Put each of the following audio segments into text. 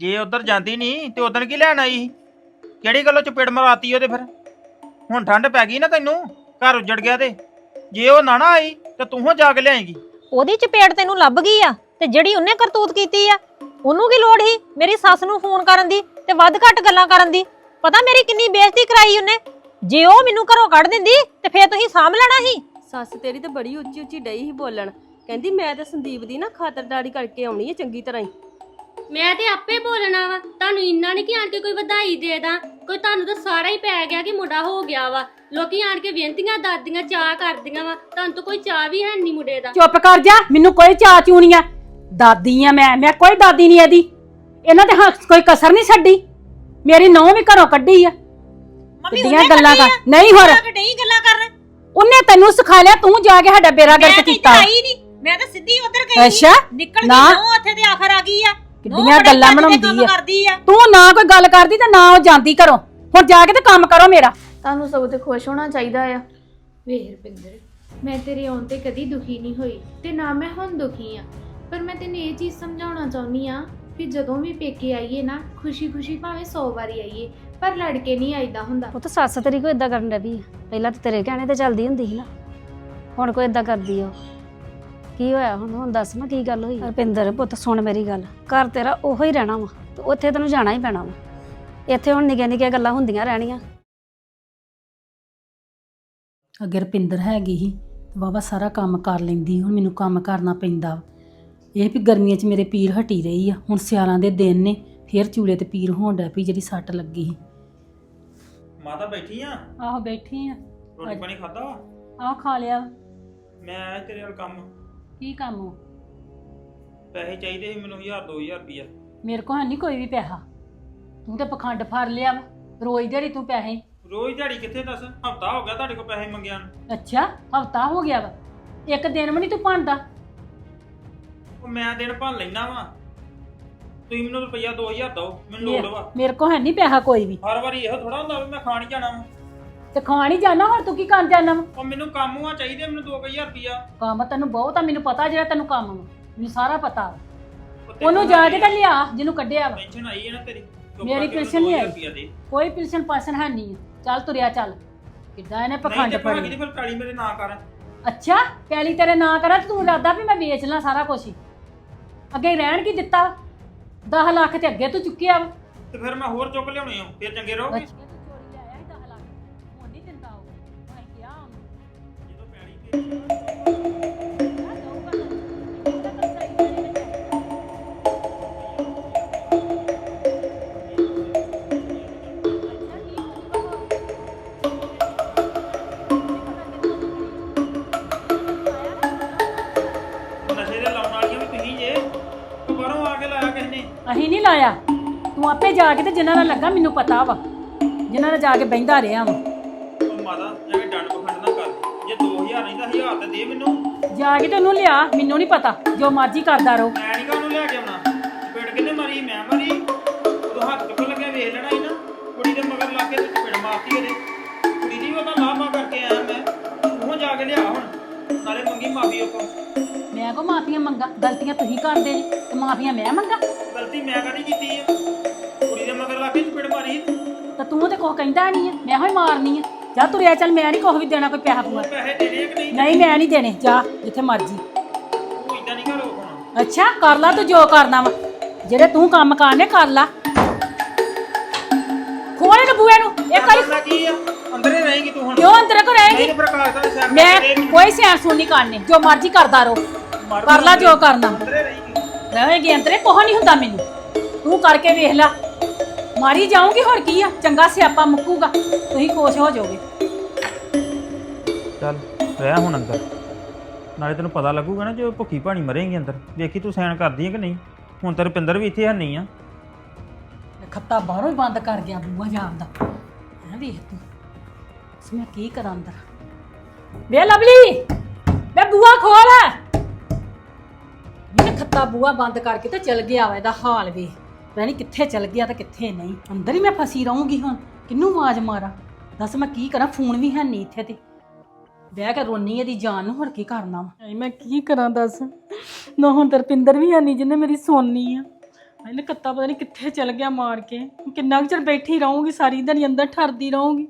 ਜੇ ਉਧਰ ਜਾਂਦੀ ਨਹੀਂ ਤੇ ਉਦੋਂ ਕੀ ਲੈਣ ਆਈ? ਸੀ? ਕਿਹੜੀ ਗੱਲੋਂ ਚਪੇੜ ਮਰਾਤੀ ਉਹਦੇ ਫਿਰ? ਹੁਣ ਠੰਡ ਪੈ ਗਈ ਨਾ ਤੈਨੂੰ ਘਰ ਉੱਜੜ ਗਿਆ ਤੇ। ਜੇ ਉਹ ਨਾ ਨਾ ਆਈ ਤੇ ਤੂੰ ਹੋ ਜਾ ਕੇ ਲਿਆਏਂਗੀ। ਉਹਦੀ ਚਪੇੜ ਤੈਨੂੰ ਲੱਭ ਗਈ ਆ ਤੇ ਜਿਹੜੀ ਉਹਨੇ ਕਰਤੂਤ ਕੀਤੀ ਆ ਉਹਨੂੰ ਕੀ ਲੋੜ ਸੀ ਮੇਰੀ ਸੱਸ ਨੂੰ ਫੋਨ ਕਰਨ ਦੀ ਤੇ ਵੱਧ ਘੱਟ ਗੱਲਾਂ ਕਰਨ ਦੀ? ਪਤਾ ਮੇਰੀ ਕਿੰਨੀ ਬੇਇੱਜ਼ਤੀ ਕਰਾਈ ਉਹਨੇ? ਜੇ ਉਹ ਮੈਨੂੰ ਘਰੋਂ ਕੱਢ ਦਿੰਦੀ ਤੇ ਫੇਰ ਤੁਸੀਂ ਸਾਂਭ ਲੈਣਾ ਸੀ? ਸੱਸ ਤੇਰੀ ਤਾਂ ਬੜੀ ਉੱਚੀ ਉੱਚੀ ਡਈ ਸੀ ਬੋਲਣ। ਕਹਿੰਦੀ ਮੈਂ ਤਾਂ ਸੰਦੀਪ ਦੀ ਨਾ ਖਾਤਰਦਾਰੀ ਕਰਕੇ ਆਉਣੀ ਹੈ ਚੰਗੀ ਤਰ੍ਹਾਂ ਹੀ। ਮੈਂ ਤੇ ਆਪੇ ਬੋਲਣਾ ਵਾ ਤੁਹਾਨੂੰ ਇੰਨਾ ਨਹੀਂ ਕਿ ਆਣ ਕੇ ਕੋਈ ਵਧਾਈ ਦੇ ਦਾਂ ਕੋਈ ਤੁਹਾਨੂੰ ਤਾਂ ਸਾਰਾ ਹੀ ਪੈ ਗਿਆ ਕਿ ਮੁੰਡਾ ਹੋ ਗਿਆ ਵਾ। ਲੋਕੀ ਆਣ ਕੇ ਬੇਨਤੀਆਂ ਦਾਦੀਆਂ ਚਾਹ ਕਰਦੀਆਂ ਵਾ ਤੁਹਾਨੂੰ ਤਾਂ ਕੋਈ ਚਾਹ ਵੀ ਹੈ ਨਹੀਂ ਮੁੰਡੇ ਦਾ। ਚੁੱਪ ਕਰ ਜਾ ਮੈਨੂੰ ਕੋਈ ਚਾਹ ਚੂਣੀ ਆ। ਦਾਦੀ ਆ ਮੈਂ ਮੈਂ ਕੋਈ ਦਾਦੀ ਨਹੀਂ ਇਹਦੀ। ਇਹਨਾਂ ਤੇ ਹੱਥ ਕੋਈ ਕਸਰ ਨਹੀਂ ਛੱਡੀ। ਮੇਰੀ ਨੌਂ ਵੀ ਘਰੋਂ ਕੱਢੀ ਆ। ਮੰਮੀ ਕਿੱਡੀਆਂ ਗੱਲਾਂ ਕਰ ਨਹੀਂ ਹੋਰ। ਨਹੀਂ ਗੱਲਾਂ ਕਰਨ? ਉਹਨੇ ਤੈਨੂੰ ਸਿਖਾ ਲਿਆ ਤੂੰ ਜਾ ਕੇ ਸਾਡਾ ਬੇੜਾ ਗਰਕ ਕੀਤਾ। ਆਈ ਨਹੀਂ ਮੈਂ ਤਾਂ ਸਿੱਧੀ ਉਧਰ ਗਈ ਅੱਛਾ ਨਿਕਲ ਨਾ। ਗਈ ਨਹੁੰ ਉੱਥੇ ਤੇ ਆਖਰ ਆ ਗਈ ਆ। ਕਿੱਡੀਆਂ ਬੜੇ ਗੱਲਾਂ ਚੱਜ ਦੇ ਬਣਾਉਂਦੀ ਆ। ਕਰਦੀ ਆ। ਤੂੰ ਨਾ ਕੋਈ ਗੱਲ ਕਰਦੀ ਤੇ ਨਾ ਉਹ ਜਾਂਦੀ ਘਰੋਂ। ਹੁਣ ਜਾ ਕੇ ਤੇ ਕੰਮ ਕਰੋ ਮੇਰਾ। ਤੁਹਾਨੂੰ ਸਭ ਤੇ ਖੁਸ਼ ਹੋਣਾ ਚਾਹੀਦਾ ਆ। ਵੇਖ ਰੁਪਿੰਦਰ ਮੈਂ ਤੇਰੇ ਆਉਣ ਤੇ ਕਦੀ ਦੁਖੀ ਨਹੀਂ ਹੋਈ ਤੇ ਨਾ ਮੈਂ ਹੁਣ ਦੁਖੀ ਆ। ਪਰ ਮੈਂ ਤੈਨੂੰ ਇਹ ਚੀਜ਼ ਸਮਝਾਉਣਾ ਚਾਹੁੰਦੀ ਆ ਕਿ ਜਦੋਂ ਵੀ ਪੇਕੇ ਆਈਏ ਨਾ ਖੁਸ਼ੀ-ਖੁਸ਼ੀ ਭਾਵੇਂ 100 ਵਾਰੀ ਆਈਏ ਪਰ ਲੜ ਕੇ ਨਹੀਂ ਆਈਦਾ ਹੁੰਦਾ। ਉਹ ਤਾਂ ਸੱਸ ਤੇਰੀ ਕੋਈ ਇਦਾਂ ਕਰਨ ਲੱਗੀ ਆ। ਪਹਿਲਾਂ ਤਾਂ ਤੇਰੇ ਕਹਿਣੇ ਤੇ ਚੱਲਦੀ ਹੁੰਦੀ ਸੀ ਨਾ। ਹੁਣ ਕੋਈ ਇਦਾਂ ਕਰਦੀ ਆ ਉਹ। ਕੀ ਹੋਇਆ ਹੁਣ? ਹੁਣ ਦੱਸ ਨਾ ਕੀ ਗੱਲ ਹੋਈ ਰਪਿੰਦਰ ਪੁੱਤ ਸੁਣ ਮੇਰੀ ਗੱਲ। ਘਰ ਤੇਰਾ ਉਹੋ ਹੀ ਰਹਿਣਾ ਵਾ ਤੇ ਉੱਥੇ ਤੈਨੂੰ ਜਾਣਾ ਹੀ ਪੈਣਾ ਵਾ। ਇੱਥੇ ਹੁਣ ਨਿੱਕੀਆਂ ਨਿੱਕੀਆਂ ਗੱਲਾਂ ਹੁੰਦੀਆਂ ਰਹਿਣੀਆਂ। ਅੱਗੇ ਰਪਿੰਦਰ ਹੈਗੀ ਹੀ ਬਾਬਾ ਸਾਰਾ ਕੰਮ ਕਰ ਲੈਂਦੀ ਹੁਣ ਮੈਨੂੰ ਕੰਮ ਕਰਨਾ ਪੈਂਦਾ। ਇਹ ਵੀ ਗਰਮੀਆਂ 'ਚ ਮੇਰੇ ਪੀਰ ਹਟੀ ਰਹੀ ਆ। ਹੁਣ ਸਿਆਲਾਂ ਦੇ ਦਿਨ ਨੇ ਫੇਰ ਚੂਲੇ ਤੇ ਪੀਰ ਹੋਣ ਡੈ ਪਈ ਜਿਹੜੀ ਸੱਟ ਲੱਗੀ ਸੀ। ਮਾਤਾ ਬੈਠੀ ਆ? ਆਹੋ ਬੈਠੀ ਆ। ਰੋਟੀ ਪਾਣੀ ਖਾਦਾ ਆਹ ਖਾ ਲਿਆ। ਮੈਂ ਆਇਆ ਤੇਰੇ ਨਾਲ ਕੰਮ ਕੀ ਕੰਮ ਹੋ ਪੈਸੇ ਚਾਹੀਦੇ ਸੀ ਮੈਨੂੰ 1000 2000 ਰੁਪਇਆ ਮੇਰੇ ਕੋਲ ਹੈ ਨਹੀਂ ਕੋਈ ਵੀ ਪੈਸਾ। ਤੂੰ ਤਾਂ ਪਖੰਡ ਫੜ ਲਿਆ ਵਾ। ਰੋਜ਼ ਦਿਹਾੜੀ ਤੂੰ ਪੈਸੇ। ਰੋਜ਼ ਦਿਹਾੜੀ ਕਿੱਥੇ ਦੱਸ? ਹਫਤਾ ਹੋ ਗਿਆ ਤੁਹਾਡੇ ਕੋਲ ਪੈਸੇ ਮੰਗਿਆ ਨੂੰ। ਅੱਛਾ ਹਫਤਾ ਹੋ ਗਿਆ ਵਾ। ਇੱਕ ਦਿਨ ਵੀ ਨਹੀਂ ਤੂੰ ਭੰਦਾ ਉਹ ਮੈਂ ਦਿਨ ਭੰਨ ਲੈਣਾ ਵਾ। ਤੁਸੀਂ ਮੈਨੂੰ ਰੁਪਈਆ 2000 ਦਿਓ ਮੈਨੂੰ ਲੋੜ ਵਾ। ਮੇਰੇ ਕੋਲ ਹੈ ਨਹੀਂ ਪੈਸਾ ਕੋਈ ਵੀ। ਹਰ ਵਾਰੀ ਇਹੋ ਥੋੜਾ ਹੁੰਦਾ ਵੀ ਮੈਂ ਖਾਣ ਹੀ ਜਾਣਾ ਵਾ। ਤੇ ਖਾਣ ਹੀ ਜਾਣਾ ਹੁਣ ਤੂੰ ਕੀ ਕਰਨ ਜਾਣਾ ਵਾ? ਉਹ ਮੈਨੂੰ ਕੰਮ ਆ ਚਾਹੀਦੇ ਮੈਨੂੰ 2000 ਰੁਪਈਆ। ਕੰਮ ਤੈਨੂੰ ਬਹੁਤ ਆ ਮੈਨੂੰ ਪਤਾ ਜਿਹੜਾ ਤੈਨੂੰ ਕੰਮ ਵਾ ਮੈਨੂੰ ਸਾਰਾ ਪਤਾ ਵਾ। ਉਹਨੂੰ ਜਾ ਕੇ ਤਾਂ ਲਿਆ ਜਿਹਨੂੰ ਕੱਢਿਆ ਵਾ। ਪੈਨਸ਼ਨ ਆਈ ਹੈ ਨਾ ਤੇਰੀ ਚੁੱਪ ਮੇਰੀ ਕਰਕੇ ਪੈਨਸ਼ਨ ਨਹੀਂ 2000 ਆਈ। ਰੁਪਈਆ ਦੇ। ਕੋਈ ਪਿਲਸਨ ਪਾਸਨ ਹੈ ਨਹੀਂ ਆ। ਚੱਲ ਤੁਰਿਆ ਚੱਲ। ਕਿੱਦਾਂ ਇਹਨੇ ਨਹੀਂ ਪਖੰਡ ਤੇ ਭਾਗੀ ਦੀ ਫਿਰ ਕਾਲੀ ਮੇਰੇ ਨਾਂ ਕਰ ਅੱਛਾ ਪੈਲੀ ਤੇਰੇ ਨਾਂ ਕਰਾਂ ਤੇ ਤੂੰ ਇਰਾਦਾ ਵੀ ਮੈਂ ਵੇਚ ਲਾਂ ਸਾਰਾ ਕੁਝ ਹੀ। ਅੱਗੇ ਰਹਿਣ ਕੀ ਦਿੱਤਾ? 10 ਲੱਖ ਤੇ ਅੱਗੇ ਤੂੰ ਚੁੱਕਿਆ ਵਾ। ਤੇ ਫਿਰ ਮੈਂ ਹੋਰ ਚੁੱਕ ਲਿਆਉਣੇ ਆ ਫਿਰ ਚੰਗੇ ਰਹੋਗੇ? ਅੱਛਾ। ਕੇ ਤੇ ਜਿੰਨਾਂ ਨਾਲ ਲੱਗਾ ਮੈਨੂੰ ਪਤਾ ਵਾ ਜਿੰਨਾਂ ਨਾਲ ਜਾ ਕੇ ਬਹਿੰਦਾ ਰਿਹਾ ਵਾ। ਉਹ ਮਾਤਾ ਐਵੇਂ ਡੰਡ ਪਖੰਡ ਨਾ ਕਰ। ਜੇ 2000 ਨਹੀਂ ਤਾਂ 1000 ਤੇ ਦੇ ਮੈਨੂੰ। ਜਾ ਕੇ ਤੇ ਉਹਨੂੰ ਲਿਆ ਮੈਨੂੰ ਨਹੀਂ ਪਤਾ ਜੋ ਮਰਜ਼ੀ ਕਰਦਾ ਰਹੋ ਮੈਂ ਨਹੀਂ ਉਹਨੂੰ ਲਿਆ ਕੇ ਆਉਣਾ? ਚਪੇੜ ਕਿੰਨੇ ਮਾਰੀ ਮੈਂ ਮਾਰੀ। ਉਦੋਂ ਹੱਥ ਚੁੱਕ ਲੱਗਿਆ ਵੇਖ ਲੈਣਾ ਸੀ ਨਾ। ਕੁੜੀ ਦੇ ਮਗਰ ਲੱਗ ਕੇ ਤੇ ਚਪੇੜ ਮਾਰਤੀ ਇਹਦੇ ਕੁੜੀ ਦੀ ਉਹਦਾ ਲਾਭਾ ਕਰਕੇ ਆਇਆ ਮੈਂ। ਉਹ ਜਾ ਕੇ ਲਿਆ ਹੁਣ ਨਾਲੇ ਮੰਗੀ ਮਾਫੀ ਉਹ ਮੈਂ ਕੋ ਮਾਫੀਆਂ ਮੰਗਾ ਗਲਤੀਆਂ ਤੁਸੀਂ ਕਰਦੇ ਜੀ ਤੇ ਮਾਫੀਆਂ ਮੈਂ ਮੰਗਾ? ਗਲਤੀ ਮੈਂ ਕਦੀ ਕੀਤੀ ਮਗਰ ਲੱਗ ਚਪੇੜ ਮਾਰੀ ਤਾਂ ਤੂੰ ਤੇ ਕੁਛ ਕਹਿੰਦਾ ਨਹੀਂ ਹੈ ਮੈਂ ਹੋਈ ਮਾਰਨੀ ਹੈ ਜਾ ਤੁਰਿਆ ਚੱਲ ਮੈਂ ਨਹੀਂ ਕੁਛ ਵੀ ਦੇਣਾ ਕੋਈ ਪੈਸਾ ਪੂਆ। ਪੈਸੇ ਦੇਣੇ ਆ ਕਿ ਨਹੀਂ? ਨਹੀਂ ਮੈਂ ਨਹੀਂ ਦੇਣੇ ਜਾ ਜਿੱਥੇ ਮਰਜ਼ੀ। ਤੂੰ ਇਦਾਂ ਨਹੀਂ ਕਰੋ ਹੁਣ। ਅੱਛਾ ਕਰ ਲਾ ਤੂੰ ਜੋ ਕਰਨਾ ਵਾ। ਜਿਹੜੇ ਤੂੰ ਕੰਮ ਕਰਨੇ ਕਰ ਲਾ। ਖੋਲੇ ਨੂੰ ਬੂਏ ਨੂੰ ਇਹ ਕਰੀ ਕਰਨਾ ਕੀ ਆ? ਅੰਦਰੇ ਰਹੇਗੀ ਤੂੰ ਹੁਣ। ਕਿਉਂ ਅੰਦਰ ਕੋ ਨਹੀਂ ਰਹੇਗੀ? ਤੇ ਪ੍ਰਕਾਸ਼ ਦਾ ਸਿਰ ਮੈਂ ਕੋਈ ਸਿਆਣ ਸੁਣ ਨਹੀਂ ਕਰਨੇ ਜੋ ਮਰਜ਼ੀ ਕਰਦਾ ਰਹੋ ਕਰ ਲਾ ਜੋ ਕਰਨਾ। ਅੰਦਰੇ ਰਹੇਗੀ। ਰਹੇਗੀ ਅੰਦਰੇ ਕੋਹ ਨਹੀਂ ਹੁੰਦਾ ਮੈਨੂੰ। ਤੂੰ ਕਰਕੇ ਵੇਖ ਲੈ। ਮਾਰੀ ਜਾਊਂਗੀ ਹੋਰ ਕੀ ਆ? ਚੰਗਾ ਸਿਆਪਾ ਮੁੱਕੂਗਾ। ਤੁਸੀਂ ਖੁਸ਼ ਹੋ ਜਾਓਗੇ। ਚੱਲ ਰਹਿ ਹੁਣ ਅੰਦਰ। ਨਾਲੇ ਤੈਨੂੰ ਪਤਾ ਲੱਗੂਗਾ ਨਾ ਜੇ ਭੁੱਖੀ ਭਾਣੀ ਮਰੇਂਗੀ ਅੰਦਰ। ਵੇਖੀ ਤੂੰ ਸੈਨ ਕਰਦੀ ਹੈ ਕਿ ਨਹੀਂ? ਹੁਣ ਤੇ ਰੁਪਿੰਦਰ ਵੀ ਇੱਥੇ ਹੈ ਨਹੀਂ ਆ। ਖੱਤਾ ਬਾਹਰੋਂ ਹੀ ਬੰਦ ਕਰ ਗਿਆ ਬੂਆ ਜਾਣ ਦਾ। ਹੈ ਵੇਖ ਤੂੰ। ਇਸ ਮੈਂ ਕੀ ਕਰਾਂ ਅੰਦਰ? ਵੇ ਲਵਲੀ ਵੇ ਬੂਆ ਖੋਲ। ਇਹ ਖੱਤਾ ਬੂਆ ਬੰਦ ਕਰਕੇ ਤੇ ਚਲ ਗਿਆ ਵਾ ਇਹਦਾ ਹਾਲ ਵੇ ਪਤਾ ਕਿੱਥੇ ਚਲ ਗਿਆ ਤੇ ਕਿੱਥੇ ਨਹੀਂ। ਅੰਦਰ ਹੀ ਮੈਂ ਫਸੀ ਰਹੂੰਗੀ ਹੁਣ। ਕਿੰਨੂੰ ਆਵਾਜ਼ ਮਾਰਾਂ? ਦੱਸ ਮੈਂ ਕੀ ਕਰਾਂ? ਫੋਨ ਵੀ ਹੈ ਨਹੀਂ ਇੱਥੇ ਤੇ। ਬਹਿ ਕੇ ਰੋਨੀ ਇਹਦੀ ਜਾਨ ਨੂੰ ਕੀ ਕਰਨਾ ਵਾ? ਮੈਂ ਕੀ ਕਰਾਂ ਦੱਸ? ਨਾ ਹੁਣ ਤਰਪਿੰਦਰ ਵੀ ਨਹੀਂ ਜਿਹਨੇ ਮੇਰੀ ਸੁਣਨੀ ਆ। ਇਹਨੇ ਕੱਤਾ ਪਤਾ ਨਹੀਂ ਕਿੱਥੇ ਚਲ ਗਿਆ ਮਾਰ ਕੇ। ਕਿੰਨਾ ਕੁ ਚਿਰ ਬੈਠੀ ਰਹੂੰਗੀ ਸਾਰੀ ਦਿਨ ਅੰਦਰ ਠਰਦੀ ਰਹੂੰਗੀ।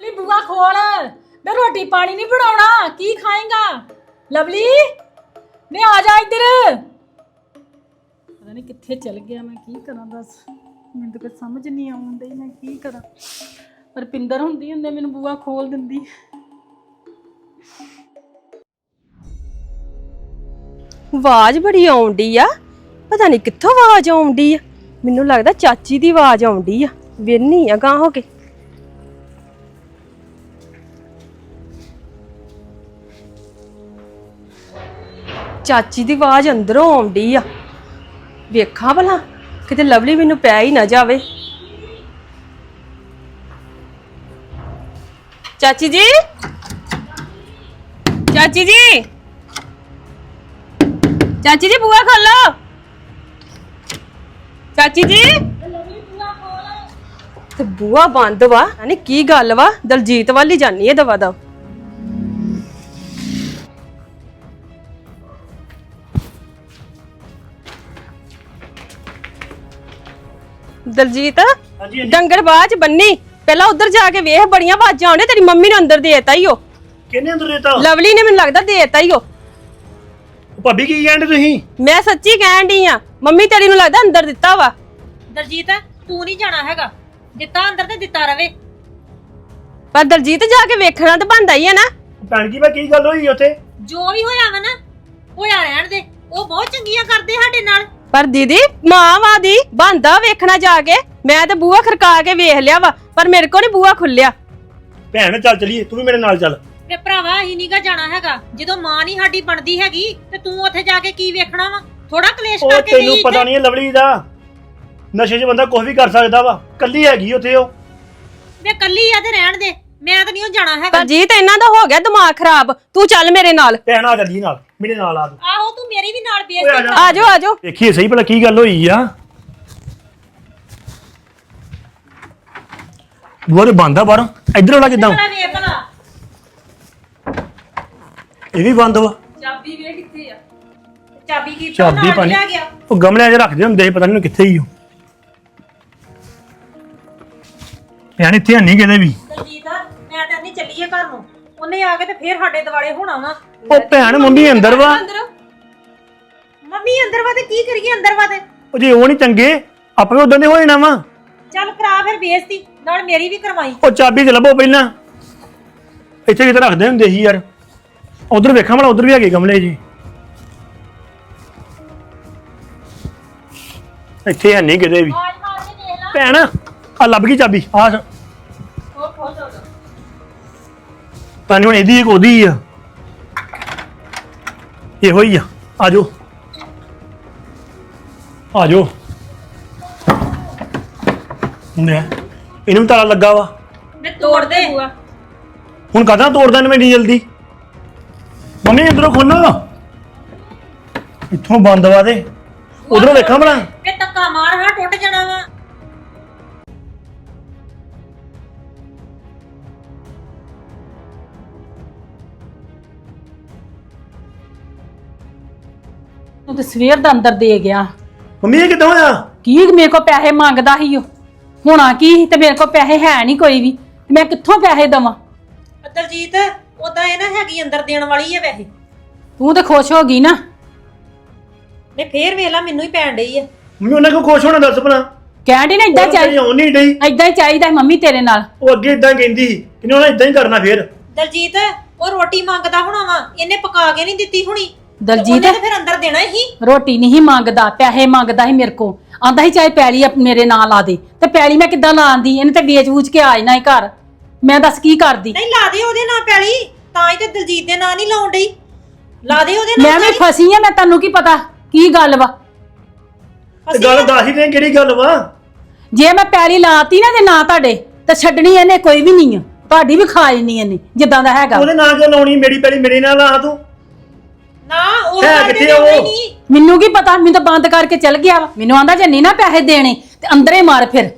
ਲਈ ਬੁਆ ਖੋਲ। ਮੈਂ ਰੋਟੀ ਪਾਣੀ ਨਹੀਂ ਬਣਾਉਣਾ। ਕੀ ਖਾਏਗਾ? ਲਵਲੀ? ਨੇ ਆ ਜਾ ਇੱਧਰ। ਪਤਾ ਨਹੀਂ ਕਿੱਥੇ ਚਲ ਗਿਆ, ਮੈਂ ਕੀ ਕਰਾਂ ਦੱਸ? ਮੈਨੂੰ ਤਾਂ ਕੁਝ ਸਮਝ ਨਹੀਂ ਆਉਂਦੀ ਮੈਂ ਕੀ ਕਰਾਂ? ਪਰ ਪਿੰਦਰ ਹੁੰਦੀ ਹੁੰਦੇ ਮੈਨੂੰ ਬੂਆ ਖੋਲ ਦਿੰਦੀ। ਆਵਾਜ਼ ਬੜੀ ਆਉਂਦੀ ਆ। ਪਤਾ ਨਹੀਂ ਕਿੱਥੋਂ ਆਵਾਜ਼ ਆਉਂਦੀ ਆ। ਮੈਨੂੰ ਲੱਗਦਾ ਚਾਚੀ ਦੀ ਆਵਾਜ਼ ਆਉਂਦੀ ਆ। ਵੇਨੀ ਆ ਗਾਂ ਹੋ ਕੇ। ਚਾਚੀ ਦੀ ਆਵਾਜ਼ ਅੰਦਰੋਂ ਆਉਂਦੀ ਆ। ਵੇਖਾਂ ਭਲਾ, ਕਿਤੇ ਲਵਲੀ ਮੈਨੂੰ ਪੈ ਹੀ ਨਾ ਜਾਵੇ। ਚਾਚੀ ਜੀ? ਚਾਚੀ ਜੀ? ਚਾਚੀ ਜੀ ਬੂਆ ਖੋਲੋ ਚਾਚੀ ਜੀ? ਤੇ ਬੂਆ ਬੰਦ ਵਾ ਯਾਨੀ ਕੀ ਗੱਲ ਵਾ, ਦਲਜੀਤ ਵੱਲ ਹੀ ਜਾਨੀ ਹੈ ਦਵਾ ਦਾ ਦਲਜੀਤ ਹਾਂਜੀ ਹਾਂਜੀ। ਡੰਗਰ ਬਾਜ ਬੰਨੀ। ਪਹਿਲਾਂ ਉੱਧਰ ਜਾ ਕੇ ਵੇਖ ਬੜੀਆਂ ਆਵਾਜ਼ਾਂ ਆਉਂਦੇ ਤੇਰੀ ਮੰਮੀ ਨੇ ਅੰਦਰ ਦੇਤਾ ਹੀ ਉਹ। ਕਿਹਨੇ ਅੰਦਰ ਦਿੱਤਾ? ਲਵਲੀ ਨੇ ਮੈਨੂੰ ਲੱਗਦਾ ਦੇਤਾ ਹੀ ਉਹ। ਭਾਬੀ ਕੀ ਕਹਿੰਦੇ ਤੁਸੀਂ? ਮੈਂ ਸੱਚੀ ਕਹਿਣ ਡਈ ਆ ਮੰਮੀ ਤੇਰੀ ਨੂੰ ਲੱਗਦਾ ਅੰਦਰ ਦਿੱਤਾ ਵਾ। ਦਲਜੀਤ ਤੂੰ ਨਹੀਂ ਜਾਣਾ ਹੈਗਾ। ਦਿੱਤਾ ਅੰਦਰ ਤੇ ਦਿੱਤਾ ਰਵੇ। ਪਰ ਦਲਜੀਤ ਜਾ ਕੇ ਵੇਖਣਾ ਤਾਂ ਬੰਦਾ ਹੀ ਆ ਨਾ। ਭੈਣ ਜੀ ਮੈਂ ਕੀ ਗੱਲ ਹੋਈ ਉੱਥੇ? ਜੋ ਵੀ ਹੋਇਆ ਵਾ ਨਾ ਹੋਇਆ ਰਹਿਣ ਦੇ। ਉਹ ਬਹੁਤ ਚੰਗੀਆਂ ਕਰਦੇ ਸਾਡੇ ਨਾਲ। ਪਰ ਦੀਦੀ ਮਾਂ ਵਾ ਦੀ ਬੰਦਾ ਵੇਖਣਾ ਜਾ ਕੇ। ਮੈਂ ਤੇ ਬੂਹਾ ਖੜਕਾ ਕੇ ਵੇਖ ਲਿਆ ਵਾ ਪਰ ਮੇਰੇ ਕੋ ਨਹੀਂ ਬੂਹਾ ਖੁੱਲਿਆ। ਭੈਣ ਚੱਲ ਚਲੀਏ ਤੂੰ ਵੀ ਮੇਰੇ ਨਾਲ ਚੱਲ। ਤੇ ਭਰਾਵਾ ਅਸੀਂ ਨੀਗਾ ਜਾਣਾ ਹੈਗਾ। ਜਦੋਂ ਮਾਂ ਨਹੀਂ ਸਾਡੀ ਬਣਦੀ ਹੈਗੀ ਤੇ ਤੂੰ ਉੱਥੇ ਜਾ ਕੇ ਕੀ ਵੇਖਣਾ ਵਾ? ਥੋੜਾ ਕਲੇਸ਼ ਉਹ ਕਰਕੇ ਤੈਨੂੰ ਗਈ ਪਤਾ। ਨਹੀਂ ਲਵਲੀ ਦਾ। ਨਸ਼ੇ 'ਚ ਬੰਦਾ ਕੁਝ ਵੀ ਕਰ ਸਕਦਾ ਵਾ। ਕੱਲੀ ਹੈਗੀ ਉੱਥੇ ਉਹ। ਵੇ ਕੱਲੀ ਆ ਤੇ ਰਹਿਣ ਦੇ। ਮੈਂ ਤਾਂ ਨਹੀਂ ਉਹ ਜਾਣਾ ਹੈਗਾ। ਦਲਜੀਤ ਇਹਨਾਂ ਦਾ ਹੋ ਗਿਆ ਦਿਮਾਗ ਖਰਾਬ। ਤੂੰ ਚੱਲ ਮੇਰੇ ਨਾਲ। ਭੈਣ ਆ ਚੱਲੀ ਨਾਲ। ਮੇਰੇ ਨਾਲ ਆ ਤੂੰ। ਆਹੋ ਤੂੰ ਮੇਰੀ ਵੀ ਨਾਲ ਓਏ ਆ ਬੇਇੱਜ਼ਤੀ ਜਾ। ਆ ਜਾਓ ਆ ਜਾਓ ਦੇਖੀਏ ਸਹੀ ਭਲਾ ਕੀ ਗੱਲ ਹੋਈ ਆ। ਤੇ ਬੰਦ ਆ ਬਾਹਰੋਂ? ਇੱਧਰ ਵਾਲਾ ਕਿਦਾਂ? ਭਲਾ। ਇਹ ਵੀ ਬੰਦ ਵਾ। ਚਾਬੀ ਵੇ ਕਿੱਥੇ ਆ। ਚਾਬੀ ਕੀ ਚਾਬੀ ਪਾਣੀ। ਲੈ ਗਿਆ। ਉਹ ਗਮਲਿਆਂ 'ਚ ਰੱਖਦੇ ਹੁੰਦੇ ਸੀ, ਪਤਾ ਨਹੀਂ ਕਿੱਥੇ ਹੀ ਉਹ। ਯਾਰ ਇੱਥੇ ਨਹੀਂ ਕਿਤੇ ਵੀ। ਦਲਜੀਤ ਮੈਂ ਤਾਂ ਨਹੀਂ ਚੱਲੀਏ ਘਰ ਨੂੰ। ਉਹਨੇ ਆ ਕੇ ਤੇ ਫੇਰ ਸਾਡੇ ਦਿਵਾਲੇ ਹੋਣਾ ਵਾ। ਉਹ ਭੈਣ ਮੰਮੀ ਅੰਦਰ ਵਾ। ਮੰਮੀ ਅੰਦਰ ਵਾ ਤੇ ਕੀ ਕਰੀਏ ਅੰਦਰ ਵਾ ਤੇ? ਉਹ ਜੇ ਉਹ ਨਹੀਂ ਚੰਗੇ ਆਪੇ ਉਦਾਂ ਦੇ ਹੋ ਜਾਣਾ ਵਾ। ਚੱਲ ਕਰਾ ਫਿਰ ਬੇਇੱਜ਼ਤੀ ਨਾਲ ਮੇਰੀ ਵੀ ਕਰਵਾਈ। ਉਹ ਚਾਬੀ ਤੇ ਲੱਭੋ ਪਹਿਲਾਂ। ਇੱਥੇ ਕਿਤੇ ਰੱਖਦੇ ਹੁੰਦੇ ਸੀ ਯਾਰ। ਉਧਰ ਵੇਖਾਂ ਭਲਾ ਉਧਰ ਵੀ ਹੈਗੇ ਗਮਲੇ ਜੀ। ਇੱਥੇ ਹੈ ਨਹੀਂ ਕਿਤੇ ਵੀ। ਆਜ ਮਾਰ ਕੇ ਦੇਖ ਲਾ। ਭੈਣ ਆ ਲੱਭ ਗਈ ਚਾਬੀ ਆ। ਉਹ ਖੋਲ ਦੋ ਹੁਣ ਇਹਦੀ ਇੱਕ ਉਹਦੀ ਆ। ਇਹੋ ਹੀ ਆ? ਆ ਜਾਓ ਆ ਜਾਓ ਨੇ ਇਹਨੂੰ ਵੀ ਤਾਲਾ ਲੱਗਾ ਵਾ। ਮੈਂ ਤੋੜ ਦੇ ਹੁਣ ਕਦਾਂ ਤੋੜਦਾ ਨੇ ਇੰਨੀ ਜਲਦੀ? ਮੰਮੀ ਅੰਦਰੋਂ ਖੋਲੋ। ਇੱਥੋਂ ਬੰਦ ਵਾ ਤੇ। ਉਧਰੋਂ ਵੇਖਾਂ ਭਲਾ। ਵੇ ਧੱਕਾ ਮਾਰ ਹਾਂ ਟੁੱਟ ਜਾਣਾ ਵਾ। ਤੂੰ ਤੇ ਸਵੇਰ ਦਾ ਅੰਦਰ ਦੇ ਗਿਆ। ਮੰਮੀ ਇਹ ਕਿੱਦਾਂ ਹੋਇਆ? ਕੀ ਮੇਰੇ ਕੋ ਪੈਸੇ ਮੰਗਦਾ ਸੀ ਉਹ? ਹੋਣਾ ਕੀ ਸੀ ਤੇ ਮੇਰੇ ਕੋ ਪੈਸੇ ਹੈ ਨਹੀਂ ਕੋਈ ਵੀ। ਤੇ ਮੈਂ ਕਿੱਥੋਂ ਪੈਸੇ ਦਵਾਂ? ਦਲਜੀਤ ਉਦਾਂ ਇਹ ਨਾ ਹੈਗੀ ਅੰਦਰ ਦੇਣ ਵਾਲੀ ਹੈ ਵੈਸੇ। ਤੂੰ ਤੇ ਖੁਸ਼ ਹੋ ਗਈ ਨਾ। ਨੇ ਫੇਰ ਵੇਖ ਲਾ ਮੈਨੂੰ ਹੀ ਪੈਣ ਡਈ ਆ। ਮੰਮੀ ਉਹਨਾਂ ਕੋ ਖੁਸ਼ ਹੋਣਾ ਦੱਸ ਭਲਾ। ਕਹਿਣ ਡਈ ਨਾ ਇਦਾਂ ਉਹ ਚਾਹੀ ਆਉਣ ਨਹੀਂ ਡਈ। ਇਦਾਂ ਹੀ ਚਾਹੀਦਾ ਸੀ ਮੰਮੀ ਤੇਰੇ ਨਾਲ। ਉਹ ਅੱਗੇ ਇਦਾਂ ਕਹਿੰਦੀ ਸੀ ਕਿ ਉਹਨਾਂ ਇਦਾਂ ਹੀ ਕਰਨਾ ਫੇਰ। ਦਲਜੀਤ ਉਹ ਰੋਟੀ ਮੰਗਦਾ ਹੋਣਾ ਵਾ ਇਹਨੇ ਪਕਾ ਕੇ ਨਹੀਂ ਦਿੱਤੀ ਹੋਣੀ। ਦਲਜੀਤ? ਉਹਨੇ ਤਾਂ ਫਿਰ ਅੰਦਰ ਦੇਣਾ ਹੀ। ਰੋਟੀ ਨਹੀਂ ਮੰਗਦਾ ਪੈਸੇ ਮੰਗਦਾ ਸੀ ਮੇਰੇ ਕੋ ਆਂਦਾ ਸੀ ਚਾਹੇ ਪੈਲੀ ਆਪ- ਮੇਰੇ ਨਾਂ ਲਾ ਦੇ। ਤੇ ਪੈਲੀ ਮੈਂ ਕਿੱਦਾਂ ਲਾਉਂਦੀ? ਇਹਨੇ ਤੇ ਵੇਚ ਵੂਚ ਕੇ ਆ ਜਾਣਾ ਹੀ ਘਰ। ਮੈਂ ਦੱਸ ਕੀ ਕਰਦੀ? ਨਹੀਂ ਲਾ ਦੇ ਉਹਦੇ ਨਾਂ ਪੈਲੀ। ਤਾਂ ਹੀ ਤੇ ਦਲਜੀਤ ਦੇ ਨਾਂ ਨਹੀਂ ਲਾਉਣ ਡਈ। ਲਾ ਦੇ ਉਹਦੇ ਨਾਂ ਮੈਂ ਵੀ ਫਸੀ ਆ ਮੈਂ ਤੈਨੂੰ ਕੀ ਪਤਾ? ਕੀ ਗੱਲ ਵਾ? ਤੇ ਗੱਲ ਦੱਸ ਹੀ ਦੇ ਕਿਹੜੀ ਗੱਲ ਵਾ? ਜੇ ਮੈਂ ਪੈਲੀ ਲਾਤੀ ਨਾ ਤੇ ਨਾ ਤੁਹਾਡੇ ਤੇ ਛੱਡਣੀ ਇਹਨੇ ਕੋਈ ਵੀ ਨਹੀਂ ਆ। ਤੁਹਾਡੀ ਵੀ ਖਾ ਲੈਣੀ ਇਹਨੇ ਜਿੱਦਾਂ ਦਾ ਹੈਗਾ। ਉਹਦੇ ਨਾਂ ਕਿਉਂ ਲਾਉਣੀ? ਮੇਰੀ ਪਹਿਲੀ ਮੇਰੇ ਨਾਲ ਆ ਤੂੰ। ਨਾ ਉਹ ਹੈ ਗੱਲ ਤੇ ਕਿੱਥੇ ਲਾਉਣੀ ਉਹ? ਨਹੀਂ। ਮੈਨੂੰ ਕੀ ਪਤਾ? ਮੈਨੂੰ ਤਾਂ ਬੰਦ ਕਰਕੇ ਚਲ ਗਿਆ ਵਾ। ਮੈਨੂੰ ਆਂਦਾ ਜੇ ਨਹੀਂ ਨਾ ਪੈਸੇ ਦੇਣੇ ਤੇ ਅੰਦਰੇ ਮਾਰ ਫਿਰ।